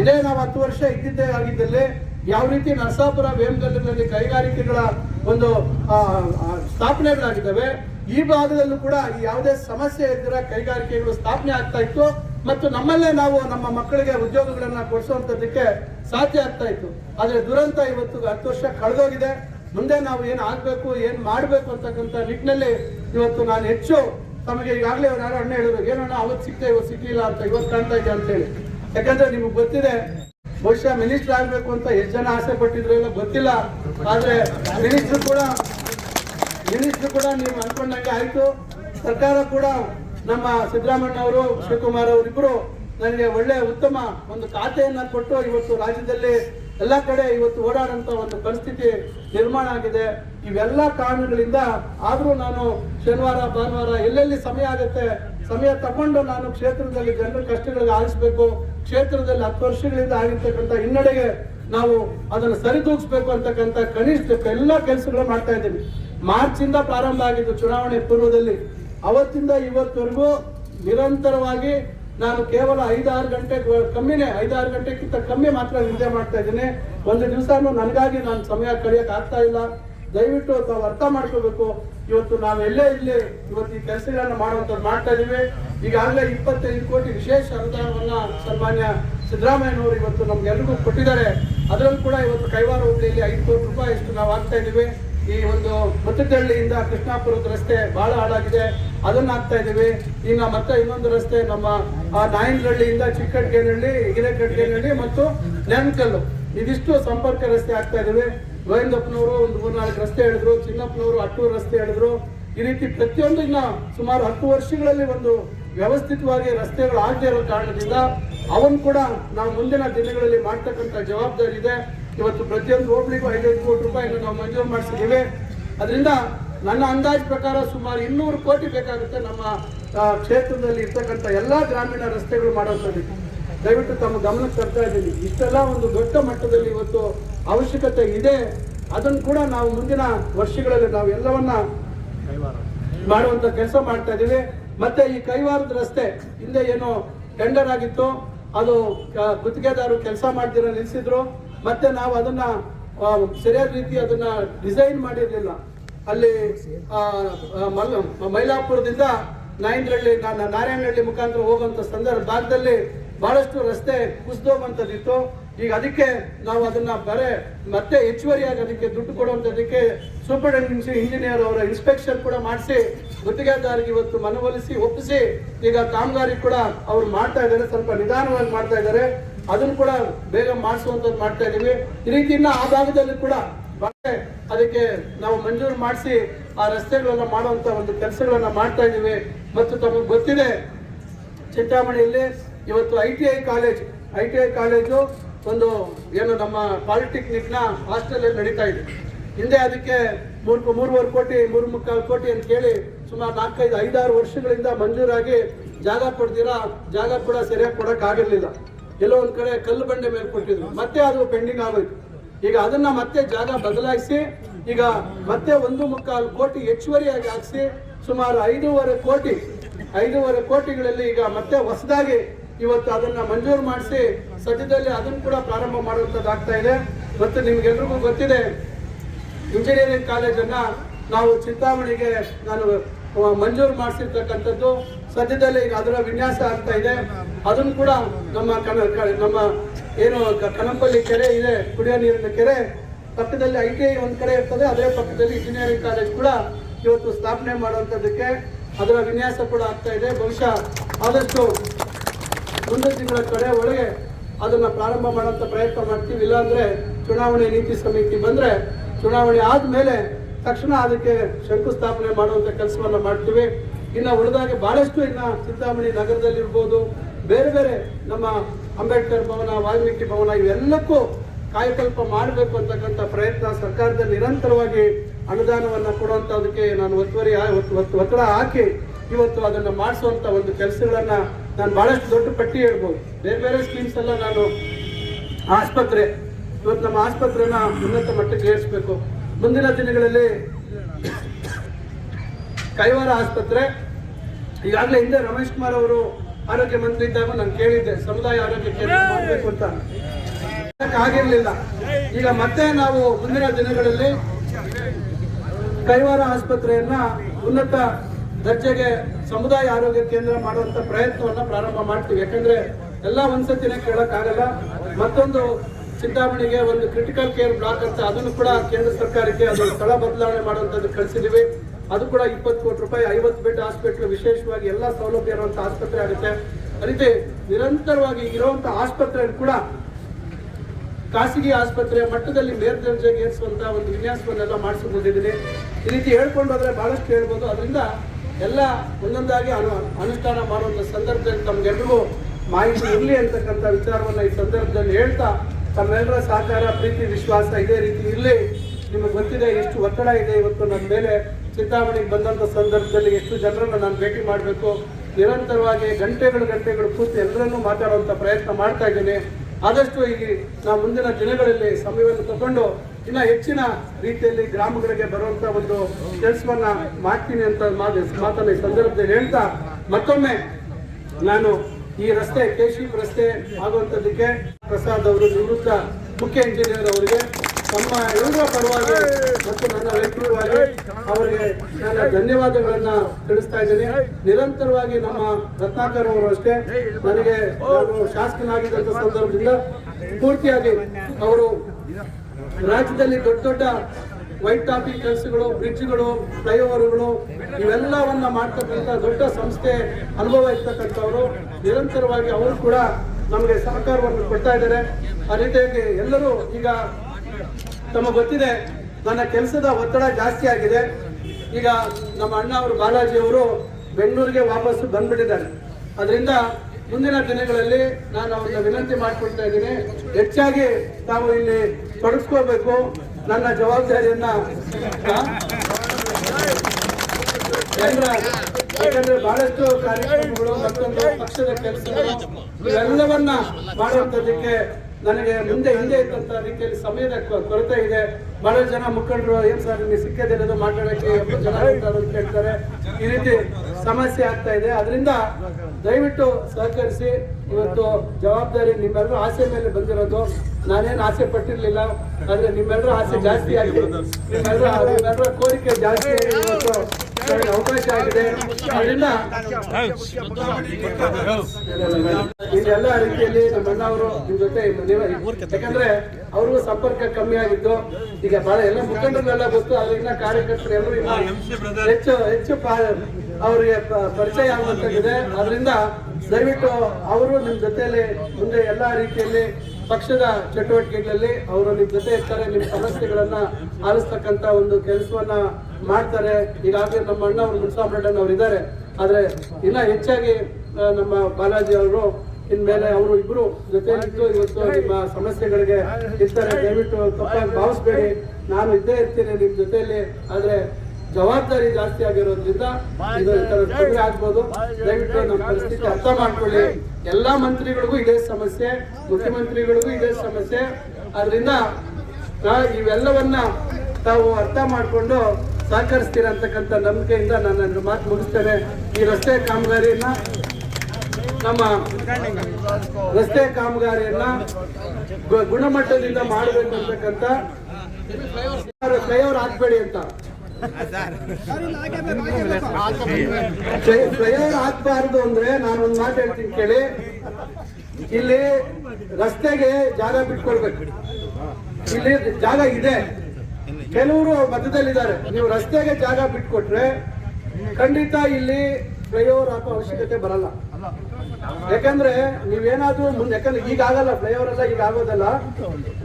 ಇದೇ ನಾವು ಹತ್ತು ವರ್ಷ ಇದ್ದಿದ್ದೇ ಆಗಿದ್ದಲ್ಲಿ ಯಾವ ರೀತಿ ನರಸಾಪುರ ವೇಮಗಲ್ಲದಲ್ಲಿ ಕೈಗಾರಿಕೆಗಳ ಒಂದು ಸ್ಥಾಪನೆಗಳಾಗಿದ್ದಾವೆ, ಈ ಭಾಗದಲ್ಲೂ ಕೂಡ ಯಾವುದೇ ಸಮಸ್ಯೆ ಇದ್ದರೆ ಕೈಗಾರಿಕೆಗಳು ಸ್ಥಾಪನೆ ಆಗ್ತಾ ಇತ್ತು ಮತ್ತು ನಮ್ಮಲ್ಲೇ ನಾವು ನಮ್ಮ ಮಕ್ಕಳಿಗೆ ಉದ್ಯೋಗಗಳನ್ನ ಕೊಡಿಸುವಂಥದ್ದಕ್ಕೆ ಸಾಧ್ಯ ಆಗ್ತಾ ಇತ್ತು. ಆದರೆ ದುರಂತ ಇವತ್ತು ಹತ್ತು ವರ್ಷ ಕಳೆದೋಗಿದೆ. ಮುಂದೆ ನಾವು ಏನು ಆಗ್ಬೇಕು, ಏನು ಮಾಡಬೇಕು ಅಂತಕ್ಕಂಥ ನಿಟ್ಟಿನಲ್ಲಿ ಇವತ್ತು ನಾನು ಹೆಚ್ಚು ತಮಗೆ ಈಗಾಗಲೇ ಅವ್ರು ಯಾರು ಅಣ್ಣ ಹೇಳಿದ್ರು ಏನಣ್ಣ ಅವತ್ತು ಸಿಕ್ತ ಇವತ್ತು ಸಿಕ್ಲಿಲ್ಲ ಅಂತ, ಇವತ್ತು ಕಾಣ್ತಾ ಇದೆ ಅಂತ ಹೇಳಿ. ಯಾಕಂದ್ರೆ ನಿಮಗೆ ಗೊತ್ತಿದೆ, ಬಹುಶಃ ಮಿನಿಸ್ಟರ್ ಆಗ್ಬೇಕು ಅಂತ ಎಷ್ಟು ಜನ ಆಸೆ ಪಟ್ಟಿದ್ರು ಎಲ್ಲ ಗೊತ್ತಿಲ್ಲ. ಆದ್ರೆ ಮಿನಿಸ್ಟರ್ ಕೂಡ ಮಿನಿಸ್ಟರ್ ಕೂಡ ನೀವು ಅನ್ಕೊಂಡಂಗೆ ಆಯ್ತು. ಸರ್ಕಾರ ಕೂಡ ನಮ್ಮ ಸಿದ್ದರಾಮಣ್ಣ ಅವರು, ಶಿವಕುಮಾರ್ ಅವರಿಬ್ಬರು ನನಗೆ ಒಳ್ಳೆ ಉತ್ತಮ ಒಂದು ಖಾತೆಯನ್ನ ಕೊಟ್ಟು ಇವತ್ತು ರಾಜ್ಯದಲ್ಲಿ ಎಲ್ಲ ಕಡೆ ಇವತ್ತು ಓಡಾಡಂತ ಒಂದು ಪರಿಸ್ಥಿತಿ ನಿರ್ಮಾಣ ಆಗಿದೆ. ಇವೆಲ್ಲ ಕಾರಣಗಳಿಂದ ಆದರೂ ನಾನು ಶನಿವಾರ, ಭಾನುವಾರ ಎಲ್ಲೆಲ್ಲಿ ಸಮಯ ಆಗುತ್ತೆ, ಸಮಯ ತಗೊಂಡು ನಾನು ಕ್ಷೇತ್ರದಲ್ಲಿ ಜನರ ಕಷ್ಟಗಳಿಗೆ ಆಲಿಸಬೇಕು ಕ್ಷೇತ್ರದಲ್ಲಿ ಹತ್ತು ವರ್ಷಗಳಿಂದ ಆಗಿರ್ತಕ್ಕಂಥ ಹಿನ್ನಡೆಗೆ ನಾವು ಅದನ್ನು ಸರಿದೂಗಿಸ್ಬೇಕು ಅಂತಕ್ಕಂಥ ಕನಿಷ್ಠ ಎಲ್ಲ ಕೆಲಸಗಳು ಮಾಡ್ತಾ ಇದ್ದೀವಿ ಮಾರ್ಚ್ ಇಂದ ಪ್ರಾರಂಭ ಆಗಿದ್ದು ಚುನಾವಣೆ ಪೂರ್ವದಲ್ಲಿ. ಅವತ್ತಿಂದ ಇವತ್ತವರೆಗೂ ನಿರಂತರವಾಗಿ ನಾನು ಕೇವಲ ಐದಾರು ಗಂಟೆ ಕಮ್ಮಿನೇ, ಐದಾರು ಗಂಟೆಗಿಂತ ಕಮ್ಮಿ ಮಾತ್ರ ನಿದ್ದೆ ಮಾಡ್ತಾ ಇದ್ದೀನಿ. ಒಂದು ದಿವಸನೂ ನನಗಾಗಿ ನಾನು ಸಮಯ ಕಳೆಯೋಕೆ ಆಗ್ತಾ ಇಲ್ಲ. ದಯವಿಟ್ಟು ತಾವು ಅರ್ಥ ಮಾಡ್ಕೋಬೇಕು. ಇವತ್ತು ನಾವು ಎಲ್ಲೇ ಇಲ್ಲಿ ಇವತ್ತು ಈ ಕೆಲಸಗಳನ್ನ ಮಾಡುವಂಥದ್ದು ಮಾಡ್ತಾ ಇದ್ದೀವಿ. ಈಗಾಗಲೇ ಇಪ್ಪತ್ತೈದು ಕೋಟಿ ವಿಶೇಷ ಅನುದಾನವನ್ನ ಸನ್ಮಾನ್ಯ ಸಿದ್ದರಾಮಯ್ಯನವರು ಇವತ್ತು ನಮ್ಗೆಲ್ರಿಗೂ ಕೊಟ್ಟಿದ್ದಾರೆ. ಅದರಲ್ಲೂ ಕೂಡ ಇವತ್ತು ಕೈವಾರ ಹೋಬಳಿಯಲ್ಲಿ ಐದು ಕೋಟಿ ರೂಪಾಯಿ ಇಷ್ಟು ನಾವು ಆಗ್ತಾ ಇದ್ದೀವಿ. ಈ ಒಂದು ಮುತ್ತುಗಳ್ಳಿಯಿಂದ ಕೃಷ್ಣಾಪುರದ ರಸ್ತೆ ಬಹಳ ಹಾಳಾಗಿದೆ. ಅದನ್ನ ಹಾಕ್ತಾ ಇದೀವಿ ಇನ್ನು ಮತ್ತೆ ಇನ್ನೊಂದು ರಸ್ತೆ ನಮ್ಮ ನಾಯನಹಳ್ಳಿಯಿಂದ ಚಿಕ್ಕಡ್ಗೇನಹಳ್ಳಿ, ಹಿರೇಕಡ್ಗೇನಹಳ್ಳಿ ಮತ್ತು ನೆನ್ಕಲ್ಲು. ಇದಿಷ್ಟು ಸಂಪರ್ಕ ರಸ್ತೆ ಆಗ್ತಾ ಇದೀವಿ ಗೋವಿಂದಪ್ಪನವರು ಒಂದು ಮೂರ್ನಾಲ್ಕು ರಸ್ತೆ ಹೇಳಿದ್ರು, ಚಿನ್ನಪ್ಪನವರು ಅಟ್ಟೂರು ರಸ್ತೆ ಹೇಳಿದ್ರು. ಈ ರೀತಿ ಪ್ರತಿಯೊಂದು ಇನ್ನ ಸುಮಾರು ಹತ್ತು ವರ್ಷಗಳಲ್ಲಿ ಒಂದು ವ್ಯವಸ್ಥಿತವಾಗಿ ರಸ್ತೆಗಳು ಆಗದೆ ಇರೋ ಕಾರಣದಿಂದ ಅವನ್ ಕೂಡ ನಾವು ಮುಂದಿನ ದಿನಗಳಲ್ಲಿ ಮಾಡ್ತಕ್ಕಂಥ ಜವಾಬ್ದಾರಿ ಇದೆ. ಇವತ್ತು ಪ್ರತಿಯೊಂದು ಹೋಬಳಿಗೂ ಐದೈದು ಕೋಟಿ ರೂಪಾಯಿನ ನಾವು ಮಂಜೂರು ಮಾಡಿಸಿದ್ದೀವಿ. ಅದರಿಂದ ನನ್ನ ಅಂದಾಜು ಪ್ರಕಾರ ಸುಮಾರು ಇನ್ನೂರು ಕೋಟಿ ಬೇಕಾಗುತ್ತೆ ನಮ್ಮ ಕ್ಷೇತ್ರದಲ್ಲಿ ಇರ್ತಕ್ಕಂಥ ಎಲ್ಲ ಗ್ರಾಮೀಣ ರಸ್ತೆಗಳು ಮಾಡುವಂಥದ್ದು ದಯವಿಟ್ಟು ತಮ್ಮ ಗಮನಕ್ಕೆ ತರ್ತಾ ಇದ್ದೀನಿ. ಇಷ್ಟೆಲ್ಲ ಒಂದು ದೊಡ್ಡ ಮಟ್ಟದಲ್ಲಿ ಇವತ್ತು ಅವಶ್ಯಕತೆ ಇದೆ. ಅದನ್ನು ಕೂಡ ನಾವು ಮುಂದಿನ ವರ್ಷಗಳಲ್ಲಿ ನಾವು ಎಲ್ಲವನ್ನ ಮಾಡುವಂತ ಕೆಲಸ ಮಾಡ್ತಾ ಇದ್ದೀವಿ. ಮತ್ತೆ ಈ ಕೈವಾರದ ರಸ್ತೆ ಹಿಂದೆ ಏನು ಟೆಂಡರ್ ಆಗಿತ್ತು. ಅದು ಗುತ್ತಿಗೆದಾರರು ಕೆಲಸ ಮಾಡ್ದಿರ ನಿಲ್ಲಿಸಿದ್ರು ಮತ್ತೆ ನಾವು ಅದನ್ನ ಸರಿಯಾದ ರೀತಿ ಅದನ್ನ ಡಿಸೈನ್ ಮಾಡಿರ್ಲಿಲ್ಲ. ಅಲ್ಲಿ ಮೈಲಾಪುರದಿಂದ ನಾಯಂದ್ರಹಳ್ಳಿ, ನಾ- ನಾರಾಯಣಹಳ್ಳಿ ಮುಖಾಂತರ ಹೋಗುವಂತ ಸಂದರ್ಭ ಭಾಗದಲ್ಲಿ ಬಹಳಷ್ಟು ರಸ್ತೆ ಕುಸಿದೋಗುವಂಥದ್ದಿತ್ತು ಈಗ ಅದಕ್ಕೆ ನಾವು ಅದನ್ನ ಬರೆ, ಮತ್ತೆ ಹೆಚ್ಚುವರಿಯಾಗಿ ಅದಕ್ಕೆ ದುಡ್ಡು ಕೊಡುವಂಥದ್ದಕ್ಕೆ ಸೂಪರಿಂಟೆಂಡೆಂಟ್ ಇಂಜಿನಿಯರ್ ಅವರ ಇನ್ಸ್ಪೆಕ್ಷನ್ ಕೂಡ ಮಾಡಿಸಿ, ಗುತ್ತಿಗೆದಾರರಿಗೆ ಇವತ್ತು ಮನವೊಲಿಸಿ, ಒಪ್ಪಿಸಿ, ಈಗ ಕಾಮಗಾರಿ ಕೂಡ ಅವ್ರು ಮಾಡ್ತಾ ಇದ್ದಾರೆ, ಸ್ವಲ್ಪ ನಿಧಾನವಾಗಿ ಮಾಡ್ತಾ ಇದ್ದಾರೆ. ಅದನ್ನು ಕೂಡ ಬೇಗ ಮಾಡಿಸುವಂಥದ್ದು ಮಾಡ್ತಾ ಇದೀವಿ. ಈ ರೀತಿಯಿಂದ ಆ ಭಾಗದಲ್ಲಿ ಕೂಡ ಅದಕ್ಕೆ ನಾವು ಮಂಜೂರು ಮಾಡಿಸಿ ಆ ರಸ್ತೆಗಳನ್ನ ಮಾಡುವಂತ ಒಂದು ಕೆಲಸಗಳನ್ನ ಮಾಡ್ತಾ ಇದೀವಿ ಮತ್ತು ತಮಗೆ ಗೊತ್ತಿದೆ, ಚಿಂತಾಮಣಿಯಲ್ಲಿ ಇವತ್ತು I T I college, I T I college ಒಂದು ಏನು ನಮ್ಮ ಪಾಲಿಟೆಕ್ನಿಕ್ನ ಹಾಸ್ಟೆಲ್ ನಡೀತಾ ಇದೆ. ಹಿಂದೆ ಅದಕ್ಕೆ ಮೂರು ಮೂರುವರೆ ಕೋಟಿ ಮೂರು ಮುಕ್ಕಾಲು ಕೋಟಿ ಅಂತ ಹೇಳಿ ಸುಮಾರು ನಾಲ್ಕೈದು, ಐದಾರು ವರ್ಷಗಳಿಂದ ಮಂಜೂರಾಗಿ ಜಾಗ ಕೊಡ್ತೀರಾ, ಜಾಗ ಕೂಡ ಸರಿಯಾಗಿ ಕೊಡಕ್ ಆಗಿರ್ಲಿಲ್ಲ ಎಲ್ಲೋ ಒಂದು ಕಡೆ ಕಲ್ಲು ಬಂಡೆ ಮೇಲೆ ಕೊಟ್ಟಿದ್ರು. ಮತ್ತೆ ಅದು ಪೆಂಡಿಂಗ್ ಆಗೋಯ್ತು. ಈಗ ಅದನ್ನ ಮತ್ತೆ ಜಾಗ ಬದಲಾಯಿಸಿ, ಈಗ ಮತ್ತೆ ಒಂದು ಮುಕ್ಕಾಲು ಕೋಟಿ ಹೆಚ್ಚುವರಿಯಾಗಿ ಹಾಕಿಸಿ, ಸುಮಾರು ಐದೂವರೆ ಕೋಟಿ, ಐದೂವರೆ ಕೋಟಿಗಳಲ್ಲಿ ಈಗ ಮತ್ತೆ ಹೊಸದಾಗಿ ಇವತ್ತು ಅದನ್ನ ಮಂಜೂರು ಮಾಡಿಸಿ, ಸದ್ಯದಲ್ಲಿ ಅದನ್ನು ಕೂಡ ಪ್ರಾರಂಭ ಮಾಡುವಂತದ್ದಾಗ್ತಾ ಇದೆ. ಮತ್ತು ನಿಮ್ಗೆಲ್ರಿಗೂ ಗೊತ್ತಿದೆ, ಇಂಜಿನಿಯರಿಂಗ್ ಕಾಲೇಜನ್ನ ನಾವು ಚಿಂತಾಮಣಿಗೆ ನಾನು ಮಂಜೂರು ಮಾಡಿಸಿರ್ತಕ್ಕಂಥದ್ದು. ಸದ್ಯದಲ್ಲಿ ಈಗ ಅದರ ವಿನ್ಯಾಸ ಆಗ್ತಾ ಇದೆ. ಅದನ್ನು ಕೂಡ ನಮ್ಮ ನಮ್ಮ ಏನು ಕ- ಕನಂಪಲ್ಲಿ ಕೆರೆ ಇದೆ, ಕುಡಿಯೋ ನೀರಿನ ಕೆರೆ. ಪಕ್ಕದಲ್ಲಿ ಐ ಟಿ ಐ ಒಂದು ಕಡೆ ಇರ್ತದೆ, ಅದೇ ಪಕ್ಕದಲ್ಲಿ ಇಂಜಿನಿಯರಿಂಗ್ ಕಾಲೇಜ್ ಕೂಡ ಇವತ್ತು ಸ್ಥಾಪನೆ ಮಾಡುವಂಥದ್ದಕ್ಕೆ ಅದರ ವಿನ್ಯಾಸ ಕೂಡ ಆಗ್ತಾ ಇದೆ. ಬಹುಶಃ ಆದಷ್ಟು ಮುಂದಿನ ತಿಂಗಳ ಕಡೆ ಒಳಗೆ ಅದನ್ನ ಪ್ರಾರಂಭ ಮಾಡುವಂತ ಪ್ರಯತ್ನ ಮಾಡ್ತೀವಿ. ಇಲ್ಲಾಂದರೆ ಚುನಾವಣೆ ನೀತಿ ಸಮಿತಿ ಬಂದ್ರೆ ಚುನಾವಣೆ ಆದ್ಮೇಲೆ ತಕ್ಷಣ ಅದಕ್ಕೆ ಶಂಕುಸ್ಥಾಪನೆ ಮಾಡುವಂತ ಕೆಲಸವನ್ನ ಮಾಡ್ತೀವಿ. ಇನ್ನ ಉಳಿದಾಗೆ ಬಹಳಷ್ಟು ಇನ್ನ ಚಿಂತಾಮಣಿ ನಗರದಲ್ಲಿ ಇರ್ಬೋದು ಬೇರೆ ಬೇರೆ ನಮ್ಮ ಅಂಬೇಡ್ಕರ್ ಭವನ, ವಾಲ್ಮೀಕಿ ಭವನ ಇವೆಲ್ಲಕ್ಕೂ ಕಾಯಕಲ್ಪ ಮಾಡಬೇಕು ಅಂತಕ್ಕಂಥ ಪ್ರಯತ್ನ ಸರ್ಕಾರದ ನಿರಂತರವಾಗಿ ಅನುದಾನವನ್ನ ಕೊಡುವಂಥದಕ್ಕೆ ನಾನು ಒತ್ತುವರಿ ಒತ್ತಡ ಹಾಕಿ ಇವತ್ತು ಅದನ್ನ ಮಾಡಿಸುವಂತ ಒಂದು ಕೆಲಸಗಳನ್ನ ನಾನು ಬಹಳಷ್ಟು ದೊಡ್ಡ ಪಟ್ಟಿ ಹೇಳ್ಬೋದು. ಬೇರೆ ಬೇರೆ ಸ್ಕೀಮ್ಸ್ ಎಲ್ಲ ನಾನು ಆಸ್ಪತ್ರೆ ಇವತ್ತು ನಮ್ಮ ಆಸ್ಪತ್ರೆನ ಉನ್ನತ ಮಟ್ಟಕ್ಕೆ ಏರಿಸಬೇಕು. ಮುಂದಿನ ದಿನಗಳಲ್ಲಿ ಕೈವಾರ ಆಸ್ಪತ್ರೆ. ಈಗಾಗಲೇ ಹಿಂದೆ ರಮೇಶ್ ಕುಮಾರ್ ಅವರು ಆರೋಗ್ಯ ಮಂತ್ರಿ ಇದ್ದಾಗ ನಾನು ಕೇಳಿದ್ದೆ, ಸಮುದಾಯ ಆರೋಗ್ಯ ಕೇಂದ್ರ ಮಾಡಬೇಕು ಅಂತ. ಆಗಿರ್ಲಿಲ್ಲ ಈಗ ಮತ್ತೆ ನಾವು ಮುಂದಿನ ದಿನಗಳಲ್ಲಿ ಕೈವಾರ ಆಸ್ಪತ್ರೆಯನ್ನ ಉನ್ನತ ದರ್ಜೆಗೆ ಸಮುದಾಯ ಆರೋಗ್ಯ ಕೇಂದ್ರ ಮಾಡುವಂತ ಪ್ರಯತ್ನವನ್ನ ಪ್ರಾರಂಭ ಮಾಡ್ತೀವಿ. ಯಾಕಂದ್ರೆ ಎಲ್ಲ ಒಂದ್ಸತಿನೇ ಕೇಳಕ್ ಆಗಲ್ಲ ಮತ್ತೊಂದು ಚಿಂತಾಮಣಿಗೆ ಒಂದು ಕ್ರಿಟಿಕಲ್ ಕೇರ್ ಬ್ಲಾಕ್ ಅಂತ ಅದನ್ನು ಕೂಡ ಕೇಂದ್ರ ಸರ್ಕಾರಕ್ಕೆ ಅದು ಸ್ಥಳ ಬದಲಾವಣೆ ಮಾಡುವಂತದ್ದು ಕಳಿಸಿದೀವಿ. ಅದು ಕೂಡ ಇಪ್ಪತ್ತು ಕೋಟಿ ರೂಪಾಯಿ, ಐವತ್ತು ಬೆಡ್ ಹಾಸ್ಪಿಟಲ್, ವಿಶೇಷವಾಗಿ ಎಲ್ಲ ಸೌಲಭ್ಯ ಇರುವಂತ ಆಸ್ಪತ್ರೆ ಆಗುತ್ತೆ. ಅದಕ್ಕೆ ರೀತಿ ನಿರಂತರವಾಗಿ ಇರುವಂತ ಆಸ್ಪತ್ರೆ ಕೂಡ ಖಾಸಗಿ ಆಸ್ಪತ್ರೆ ಮಟ್ಟದಲ್ಲಿ ಮೇಲ್ದರ್ಜೆಗೆ ಏರಿಸುವಂತ ಒಂದು ವಿನ್ಯಾಸವನ್ನೆಲ್ಲ ಮಾಡಿಸಿಕೊಂಡಿದ್ದೀನಿ ಈ ರೀತಿ ಹೇಳ್ಕೊಂಡು ಹೋದ್ರೆ ಬಹಳಷ್ಟು ಹೇಳ್ಬೋದು. ಅದರಿಂದ ಎಲ್ಲ ಒಂದೊಂದಾಗಿ ಅನು ಅನುಷ್ಠಾನ ಮಾಡುವಂತ ಸಂದರ್ಭದಲ್ಲಿ ತಮ್ಗೆಲ್ರಿಗೂ ಮಾಹಿತಿ ಇರಲಿ ಅಂತಕ್ಕಂಥ ವಿಚಾರವನ್ನ ಈ ಸಂದರ್ಭದಲ್ಲಿ ಹೇಳ್ತಾ ತಮ್ಮೆಲ್ಲರ ಸಹಕಾರ, ಪ್ರೀತಿ, ವಿಶ್ವಾಸ ಇದೇ ರೀತಿ ಇರಲಿ. ನಿಮಗೆ ಗೊತ್ತಿದೆ ಎಷ್ಟು ಒತ್ತಡ ಇದೆ ಇವತ್ತು ನನ್ನ ಮೇಲೆ. ಚಿಂತಾಮಣಿಗೆ ಬಂದಂತ ಸಂದರ್ಭದಲ್ಲಿ ಎಷ್ಟು ಜನರನ್ನು ನಾನು ಭೇಟಿ ಮಾಡಬೇಕು? ನಿರಂತರವಾಗಿ ಗಂಟೆಗಳು ಗಂಟೆಗಳು ಕೂತು ಎಲ್ಲರನ್ನೂ ಮಾತಾಡುವಂತ ಪ್ರಯತ್ನ ಮಾಡ್ತಾ ಇದ್ದೀನಿ. ಆದಷ್ಟು ಈ ನಾವು ಮುಂದಿನ ದಿನಗಳಲ್ಲಿ ಸಮಯವನ್ನು ತಗೊಂಡು ಇನ್ನ ಹೆಚ್ಚಿನ ರೀತಿಯಲ್ಲಿ ಗ್ರಾಮಗಳಿಗೆ ಬರುವಂತ ಒಂದು ಕೆಲಸವನ್ನ ಮಾಡ್ತೀನಿ ಅಂತ ಮಾತು- ಮಾತನ್ನ ಈ ಸಂದರ್ಭದಲ್ಲಿ ಹೇಳ್ತಾ ಮತ್ತೊಮ್ಮೆ ನಾನು ಈ ರಸ್ತೆ ಕೇಶಿಪ್ ರಸ್ತೆ ಆಗುವಂಥದ್ದಕ್ಕೆ ಪ್ರಸಾದ್ ಅವರು ನಿವೃತ್ತ ಮುಖ್ಯ ಇಂಜಿನಿಯರ್ ಅವರಿಗೆ ತಮ್ಮ ಎಲ್ಲರ ಪರವಾಗಿ ಮತ್ತು ನನ್ನ ವ್ಯಕ್ತಿಯವಾಗಿ ಅವರಿಗೆ ನನ್ನ ಧನ್ಯವಾದಗಳನ್ನ ತಿಳಿಸ್ತಾ ಇದ್ದೀನಿ. ನಿರಂತರವಾಗಿ ನಮ್ಮ ರತ್ನಾಕರ್ ಅವರು ಅಷ್ಟೇ ನನಗೆ ಶಾಸಕನಾಗಿದ್ದಂತ ಸಂದರ್ಭದಿಂದ ಪೂರ್ತಿಯಾಗಿ ಅವರು ರಾಜ್ಯದಲ್ಲಿ ದೊಡ್ಡ ದೊಡ್ಡ ವೈಟ್ ಟಾಪಿಂಗ್ ಕೆಲಸಗಳು, ಬ್ರಿಡ್ಜ್ಗಳು, ಫ್ಲೈಓವರ್ಗಳು ಇವೆಲ್ಲವನ್ನ ಮಾಡ್ತಕ್ಕಂಥ ದೊಡ್ಡ ಸಂಸ್ಥೆ ಅನುಭವ ಇರ್ತಕ್ಕಂಥವರು. ನಿರಂತರವಾಗಿ ಅವರು ಕೂಡ ನಮಗೆ ಸಹಕಾರವನ್ನು ಕೊಡ್ತಾ ಇದ್ದಾರೆ. ಆ ರೀತಿಯಾಗಿ ಎಲ್ಲರೂ ಈಗ ತಮಗೆ ಗೊತ್ತಿದೆ, ನನ್ನ ಕೆಲಸದ ಒತ್ತಡ ಜಾಸ್ತಿ ಆಗಿದೆ. ಈಗ ನಮ್ಮ ಅಣ್ಣ ಅವರು ಬಾಲಾಜಿ ಅವರು ಬೆಂಗಳೂರಿಗೆ ವಾಪಸ್ಸು ಬಂದ್ಬಿಟ್ಟಿದ್ದಾರೆ. ಅದರಿಂದ ಮುಂದಿನ ದಿನಗಳಲ್ಲಿ ನಾನು ಅವ್ರನ್ನ ವಿನಂತಿ ಮಾಡ್ಕೊಳ್ತಾ ಇದ್ದೀನಿ. ಹೆಚ್ಚಾಗಿ ತಾವು ಇಲ್ಲಿ ತೊಡಗಿಸ್ಕೋಬೇಕು. ನನ್ನ ಜವಾಬ್ದಾರಿಯನ್ನ ಯಾಕಂದ್ರೆ ಬಹಳಷ್ಟು ಕಾರ್ಯಕ್ರಮಗಳು ಮತ್ತೊಂದು ಪಕ್ಷದ ಕೆಲಸಗಳು ಇವೆಲ್ಲವನ್ನ ಮಾಡುವಂತದಕ್ಕೆ ನನಗೆ ಮುಂದೆ ಹಿಂದೆ ಇದ್ದಂತ ರೀತಿಯಲ್ಲಿ ಸಮಯದ ಕೊರತೆ ಇದೆ. ಬಹಳ ಜನ ಮುಖಂಡರು, ಏನ್ ಸರ್, ನಿಮಗೆ ಸಿಕ್ಕದಿರೋದು ಮಾತಾಡಕ್ಕೆ ಜನ ಅಂತ ಹೇಳ್ತಾರೆ. ಈ ರೀತಿ ಸಮಸ್ಯೆ ಆಗ್ತಾ ಇದೆ. ಅದರಿಂದ ದಯವಿಟ್ಟು ಸಹಕರಿಸಿ. ಇವತ್ತು ಜವಾಬ್ದಾರಿ ನಿಮ್ಮೆಲ್ಲರೂ ಆಸೆ ಮೇಲೆ ಬಂದಿರೋದು. ನಾನೇನು ಆಸೆ ಪಟ್ಟಿರ್ಲಿಲ್ಲ, ಆದ್ರೆ ನಿಮ್ಮೆಲ್ಲರೂ ಆಸೆ ಜಾಸ್ತಿ ಆಗಿದೆ. ನಿಮ್ಮೆಲ್ಲರ ನಿಮ್ಮೆಲ್ಲರ ಕೋರಿಕೆ ಜಾಸ್ತಿ ಆಗಿ ಇವತ್ತು. ನನಗೆ ಅವಕಾಶ ಆಗಿದೆ. ಅದರಿಂದ ಇದೆಲ್ಲ ರೀತಿಯಲ್ಲಿ ನಮ್ಮ ಅಣ್ಣ ಅವರು ನಿಮ್ ಜೊತೆ ಯಾಕಂದ್ರೆ ಅವ್ರಿಗೂ ಸಂಪರ್ಕ ಕಮ್ಮಿ ಆಗಿದ್ದು ಈಗ ಬಹಳ ಎಲ್ಲ ಮುಖಂಡರೆಲ್ಲ ಗೊತ್ತು ಅದರಿಂದ ಕಾರ್ಯಕರ್ತರು ಎಲ್ಲರೂ ಹೆಚ್ಚು ಹೆಚ್ಚು ಅವರಿಗೆ ಪರಿಚಯ ಆಗುವಂತಾಗಿದೆ ಅದರಿಂದ ದಯವಿಟ್ಟು ಅವರು ನಿಮ್ ಜೊತೆಯಲ್ಲಿ ಮುಂದೆ ಎಲ್ಲಾ ರೀತಿಯಲ್ಲಿ ಪಕ್ಷದ ಚಟುವಟಿಕೆಗಳಲ್ಲಿ ಅವರು ನಿಮ್ ಜೊತೆ ಇರ್ತಾರೆ. ನಿಮ್ ಸಮಸ್ಯೆಗಳನ್ನ ಆಲಿಸ್ತಕ್ಕಂತ ಒಂದು ಕೆಲಸವನ್ನ ಮಾಡ್ತಾರೆ. ಈಗಾಗಲೇ ನಮ್ಮ ಅಣ್ಣ ಅವರು ಮುನ್ಸಾಮರೆಡ್ಡನ್ ಅವರು ಇದ್ದಾರೆ. ಆದರೆ ಇನ್ನ ಹೆಚ್ಚಾಗಿ ನಮ್ಮ ಬಾಲಾಜಿ ಅವರು ಇನ್ಮೇಲೆ ಅವರು ಇಬ್ರು ಜೊತೆಲಿದ್ದು ಇವತ್ತು ನಿಮ್ಮ ಸಮಸ್ಯೆಗಳಿಗೆ ಇರ್ತಾರೆ. ದಯವಿಟ್ಟು ತಪ್ಪಾಗಿ ಭಾವಿಸ್ಬೇಡಿ. ನಾನು ಇದ್ದೇ ಇರ್ತೀನಿ ನಿಮ್ ಜೊತೆಯಲ್ಲಿ ಆದ್ರೆ ಜವಾಬ್ದಾರಿ ಜಾಸ್ತಿ ಆಗಿರೋದ್ರಿಂದ ತೊಂದರೆ ಆಗ್ಬೋದು. ದಯವಿಟ್ಟು ನಮ್ಮ ಪರಿಸ್ಥಿತಿ ಅರ್ಥ ಮಾಡ್ಕೊಳ್ಳಿ. ಎಲ್ಲಾ ಮಂತ್ರಿಗಳಿಗೂ ಇದೇ ಸಮಸ್ಯೆ, ಮುಖ್ಯಮಂತ್ರಿಗಳಿಗೂ ಇದೇ ಸಮಸ್ಯೆ. ಅದರಿಂದ ಇವೆಲ್ಲವನ್ನ ತಾವು ಅರ್ಥ ಮಾಡಿಕೊಂಡು ಸಹಕರಿಸ್ತೀರ ಅಂತಕ್ಕಂಥ ನಂಬಿಕೆಯಿಂದ ನಾನು ನನ್ನ ಮಾತು ಮುಗಿಸ್ತೇನೆ. ಈ ರಸ್ತೆ ಕಾಮಗಾರಿಯನ್ನ ನಮ್ಮ ರಸ್ತೆ ಕಾಮಗಾರಿಯನ್ನ ಗುಣಮಟ್ಟದಿಂದ ಮಾಡಬೇಕು ಅಂತಕ್ಕಂಥ ಫ್ಲೈಓವರ್ ಹಾಕ್ಬೇಡಿ ಅಂತ. ಫ್ಲೈಓವರ್ ಹಾಕ್ಬಾರ್ದು ಅಂದ್ರೆ ನಾನು ಒಂದ್ ಮಾತು ಹೇಳ್ತೀನಿ ಕೇಳಿ. ಇಲ್ಲಿ ರಸ್ತೆಗೆ ಜಾಗ ಬಿಟ್ಕೊಳ್ಬೇಕು. ಇಲ್ಲಿ ಜಾಗ ಇದೆ. ಕೆಲವರು ಮಧ್ಯದಲ್ಲಿದ್ದಾರೆ. ನೀವು ರಸ್ತೆಗೆ ಜಾಗ ಬಿಟ್ಕೊಟ್ರೆ ಖಂಡಿತ ಇಲ್ಲಿ ಫ್ಲೈಓವರ್ ಹಾಕೋ ಅವಶ್ಯಕತೆ ಬರಲ್ಲ. ಯಾಕಂದ್ರೆ ನೀವೇನಾದ್ರೂ ಮುಂದೆ ಯಾಕಂದ್ರೆ ಈಗ ಆಗಲ್ಲ ಫ್ಲೈಓವರ್ ಎಲ್ಲ ಈಗ ಆಗೋದಲ್ಲ.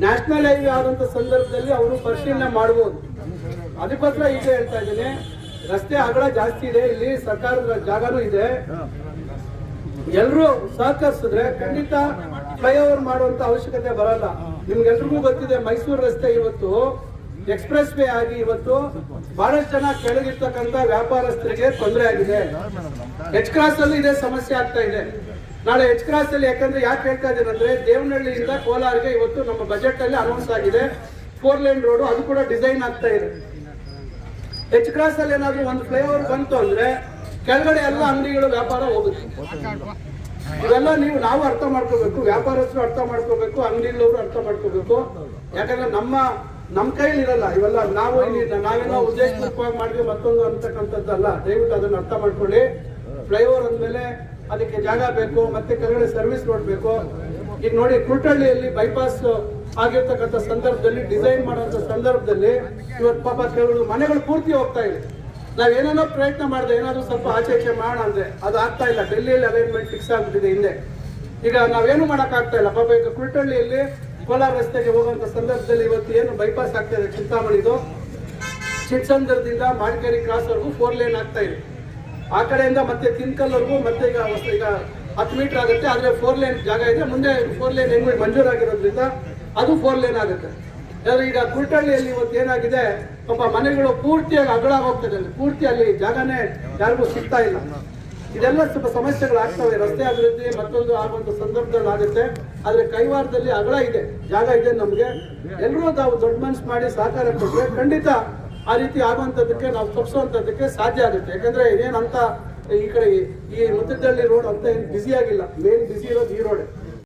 ನ್ಯಾಷನಲ್ ಹೈವೇ ಆದಂತ ಸಂದರ್ಭದಲ್ಲಿ ಅವರು ಪರಿಶೀಲನೆ ಮಾಡಬಹುದು ಅದಕ್ಕೋಸ್ಕರ ಈಗ ಹೇಳ್ತಾ ಇದ್ದೀನಿ. ರಸ್ತೆ ಅಗಲ ಜಾಸ್ತಿ ಇದೆ, ಇಲ್ಲಿ ಸರ್ಕಾರದ ಜಾಗನೂ ಇದೆ. ಎಲ್ಲರೂ ಸಹಕರಿಸಿದ್ರೆ ಖಂಡಿತ ಫ್ಲೈಓವರ್ ಮಾಡುವಂತ ಅವಶ್ಯಕತೆ ಬರಲ್ಲ. ನಿಮ್ಗೆಲ್ರಿಗೂ ಗೊತ್ತಿದೆ, ಮೈಸೂರು ರಸ್ತೆ ಇವತ್ತು ಎಕ್ಸ್ಪ್ರೆಸ್ ವೇ ಆಗಿ ಇವತ್ತು ಬಹಳಷ್ಟು ಜನ ಕೆಳಗಿರ್ತಕ್ಕಂಥ ವ್ಯಾಪಾರಸ್ಥರಿಗೆ ತೊಂದರೆ ಆಗಿದೆ. ಎಚ್ ಕ್ರಾಸ್ ಅಲ್ಲಿ ಇದೇ ಸಮಸ್ಯೆ ಆಗ್ತಾ ಇದೆ. ನಾಳೆ ಎಚ್ ಕ್ರಾಸ್ ಅಲ್ಲಿ ಯಾಕಂದ್ರೆ ಯಾಕೆ ಹೇಳ್ತಾ ಇದ್ದೀನಂದ್ರೆ ದೇವನಹಳ್ಳಿಯಿಂದ ಕೋಲಾರ್ಗೆ ಇವತ್ತು ನಮ್ಮ ಬಜೆಟ್ ಅಲ್ಲಿ ಅನೌನ್ಸ್ ಆಗಿದೆ. ಫೋರ್ ಲೈನ್ ರೋಡ್ ಅದು ಕೂಡ ಡಿಸೈನ್ ಆಗ್ತಾ ಇದೆ. ಎಚ್ ಕ್ರಾಸ್ ಅಲ್ಲಿ ಏನಾದ್ರು ಒಂದು ಫ್ಲೈಓವರ್ ಬಂತು ಅಂದ್ರೆ ಕೆಳಗಡೆ ಎಲ್ಲ ಅಂಗಡಿಗಳು ವ್ಯಾಪಾರ ಹೋಗುತ್ತೆ. ಇವೆಲ್ಲ ನೀವು ನಾವು ಅರ್ಥ ಮಾಡ್ಕೋಬೇಕು, ವ್ಯಾಪಾರಸ್ಥರು ಅರ್ಥ ಮಾಡ್ಕೋಬೇಕು, ಅಂಗಡಿಗಳವರು ಅರ್ಥ ಮಾಡ್ಕೋಬೇಕು. ಯಾಕಂದ್ರೆ ನಮ್ಮ ನಮ್ಮ ಕೈಯಲ್ಲಿ ಇರಲ್ಲ. ಇವೆಲ್ಲ ನಾವು ಇಲ್ಲಿ ನಾವೇನೋ ಉದ್ದೇಶಪೂರ್ವಕವಾಗಿ ಮಾಡಿದ್ವಿ ಮತ್ತೊಂದು ಅಂತಕ್ಕಂಥದ್ದಲ್ಲ. ದಯವಿಟ್ಟು ಅದನ್ನ ಅರ್ಥ ಮಾಡ್ಕೊಳ್ಳಿ. ಫ್ಲೈಓವರ್ ಅಂದ್ಮೇಲೆ ಅದಕ್ಕೆ ಜಾಗ ಬೇಕು ಮತ್ತೆ ಕೆಳಗಡೆ ಸರ್ವಿಸ್ ನೋಡಬೇಕು ಬೇಕು. ಈಗ ನೋಡಿ ಕುರ್ಟಳ್ಳಿಯಲ್ಲಿ ಬೈಪಾಸ್ ಆಗಿರ್ತಕ್ಕಂಥ ಸಂದರ್ಭದಲ್ಲಿ ಡಿಸೈನ್ ಮಾಡುವಂತ ಸಂದರ್ಭದಲ್ಲಿ ಇವತ್ತು ಪಾಪ ಕೆಲವರು ಮನೆಗಳು ಪೂರ್ತಿ ಹೋಗ್ತಾ ಇದೆ ನಾವೇನೇನೋ ಪ್ರಯತ್ನ ಮಾಡಿದೆ ಏನಾದ್ರು ಸ್ವಲ್ಪ ಆಚೆ ಈಚೆ ಮಾಡೋಣ ಅಂದ್ರೆ ಅದು ಆಗ್ತಾ ಇಲ್ಲ. ಡೆಲ್ಲಿಯಲ್ಲಿ ಅಲೈನ್ಮೆಂಟ್ ಫಿಕ್ಸ್ ಆಗ್ಬಿಟ್ಟಿದೆ ಹಿಂದೆ. ಈಗ ನಾವೇನು ಮಾಡಕ್ ಆಗ್ತಾ ಇಲ್ಲ. ಪಾಪ ಈಗ ಕುರ್ಟಳ್ಳಿಯಲ್ಲಿ ಕೋಲಾರ ರಸ್ತೆಗೆ ಹೋಗುವಂತ ಸಂದರ್ಭದಲ್ಲಿ ಇವತ್ತು ಏನು ಬೈಪಾಸ್ ಆಗ್ತಾ ಇದೆ ಚಿಂತಾಮಣಿದು? ಚಿಕ್ಕಸಂದ್ರದಿಂದ ಮಾಡಿಕೇರಿ ಕ್ರಾಸ್ ವರ್ಗು ಫೋರ್ ಲೇನ್ ಆಗ್ತಾ ಇದೆ. ಆ ಕಡೆಯಿಂದ ಮತ್ತೆ ತಿನ್ಕಲ್ವರೆಗೂ ಮತ್ತೆ ಈಗ ಈಗ ಹತ್ತು ಮೀಟರ್ ಆಗುತ್ತೆ, ಆದ್ರೆ ಫೋರ್ ಲೇನ್ ಜಾಗ ಇದೆ. ಮುಂದೆ ಫೋರ್ ಲೇನ್ ಹೆಂಗ್ ಮಂಜೂರಾಗಿರೋದ್ರಿಂದ ಅದು ಫೋರ್ ಲೇನ್ ಆಗುತ್ತೆ. ಆದರೆ ಈಗ ಕುರ್ಟಳ್ಳಿಯಲ್ಲಿ ಇವತ್ತು ಏನಾಗಿದೆ, ಪಾಪ ಮನೆಗಳು ಪೂರ್ತಿಯಾಗಿ ಅಗಲ ಹೋಗ್ತದೆ ಅಲ್ಲಿ ಪೂರ್ತಿ ಅಲ್ಲಿ ಜಾಗನೇ ಯಾರಿಗೂ ಸಿಗ್ತಾ ಇಲ್ಲ. ಇದೆಲ್ಲ ಸ್ವಲ್ಪ ಸಮಸ್ಯೆಗಳು ಆಗ್ತವೆ. ರಸ್ತೆ ಅಭಿವೃದ್ಧಿ ಮತ್ತೊಂದು ಆಗುವಂತ ಸಂದರ್ಭದಲ್ಲಿ ಆಗುತ್ತೆ. ಆದ್ರೆ ಕೈವಾರದಲ್ಲಿ ಅಗಲ ಇದೆ. ಜಾಗ ಇದೆ ನಮ್ಗೆ. ಎಲ್ಲರೂ ನಾವು ದೊಡ್ಡ ಮನಸ್ಸು ಮಾಡಿ ಸಹಕಾರ ಕೊಟ್ಟರೆ ಖಂಡಿತ ಆ ರೀತಿ ಆಗುವಂತದಕ್ಕೆ ನಾವು ತಪ್ಪಿಸುವಂತದಕ್ಕೆ ಸಾಧ್ಯ ಆಗುತ್ತೆ. ಯಾಕಂದ್ರೆ ಏನಂತ ಈ ಕಡೆ ಈ ಮುದ್ದಳ್ಳಿ ರೋಡ್ ಅಂತ ಏನು ಬ್ಯುಸಿ ಆಗಿಲ್ಲ. ಮೇನ್ ಬ್ಯುಸಿ ಇರೋದು ಈ ರೋಡ್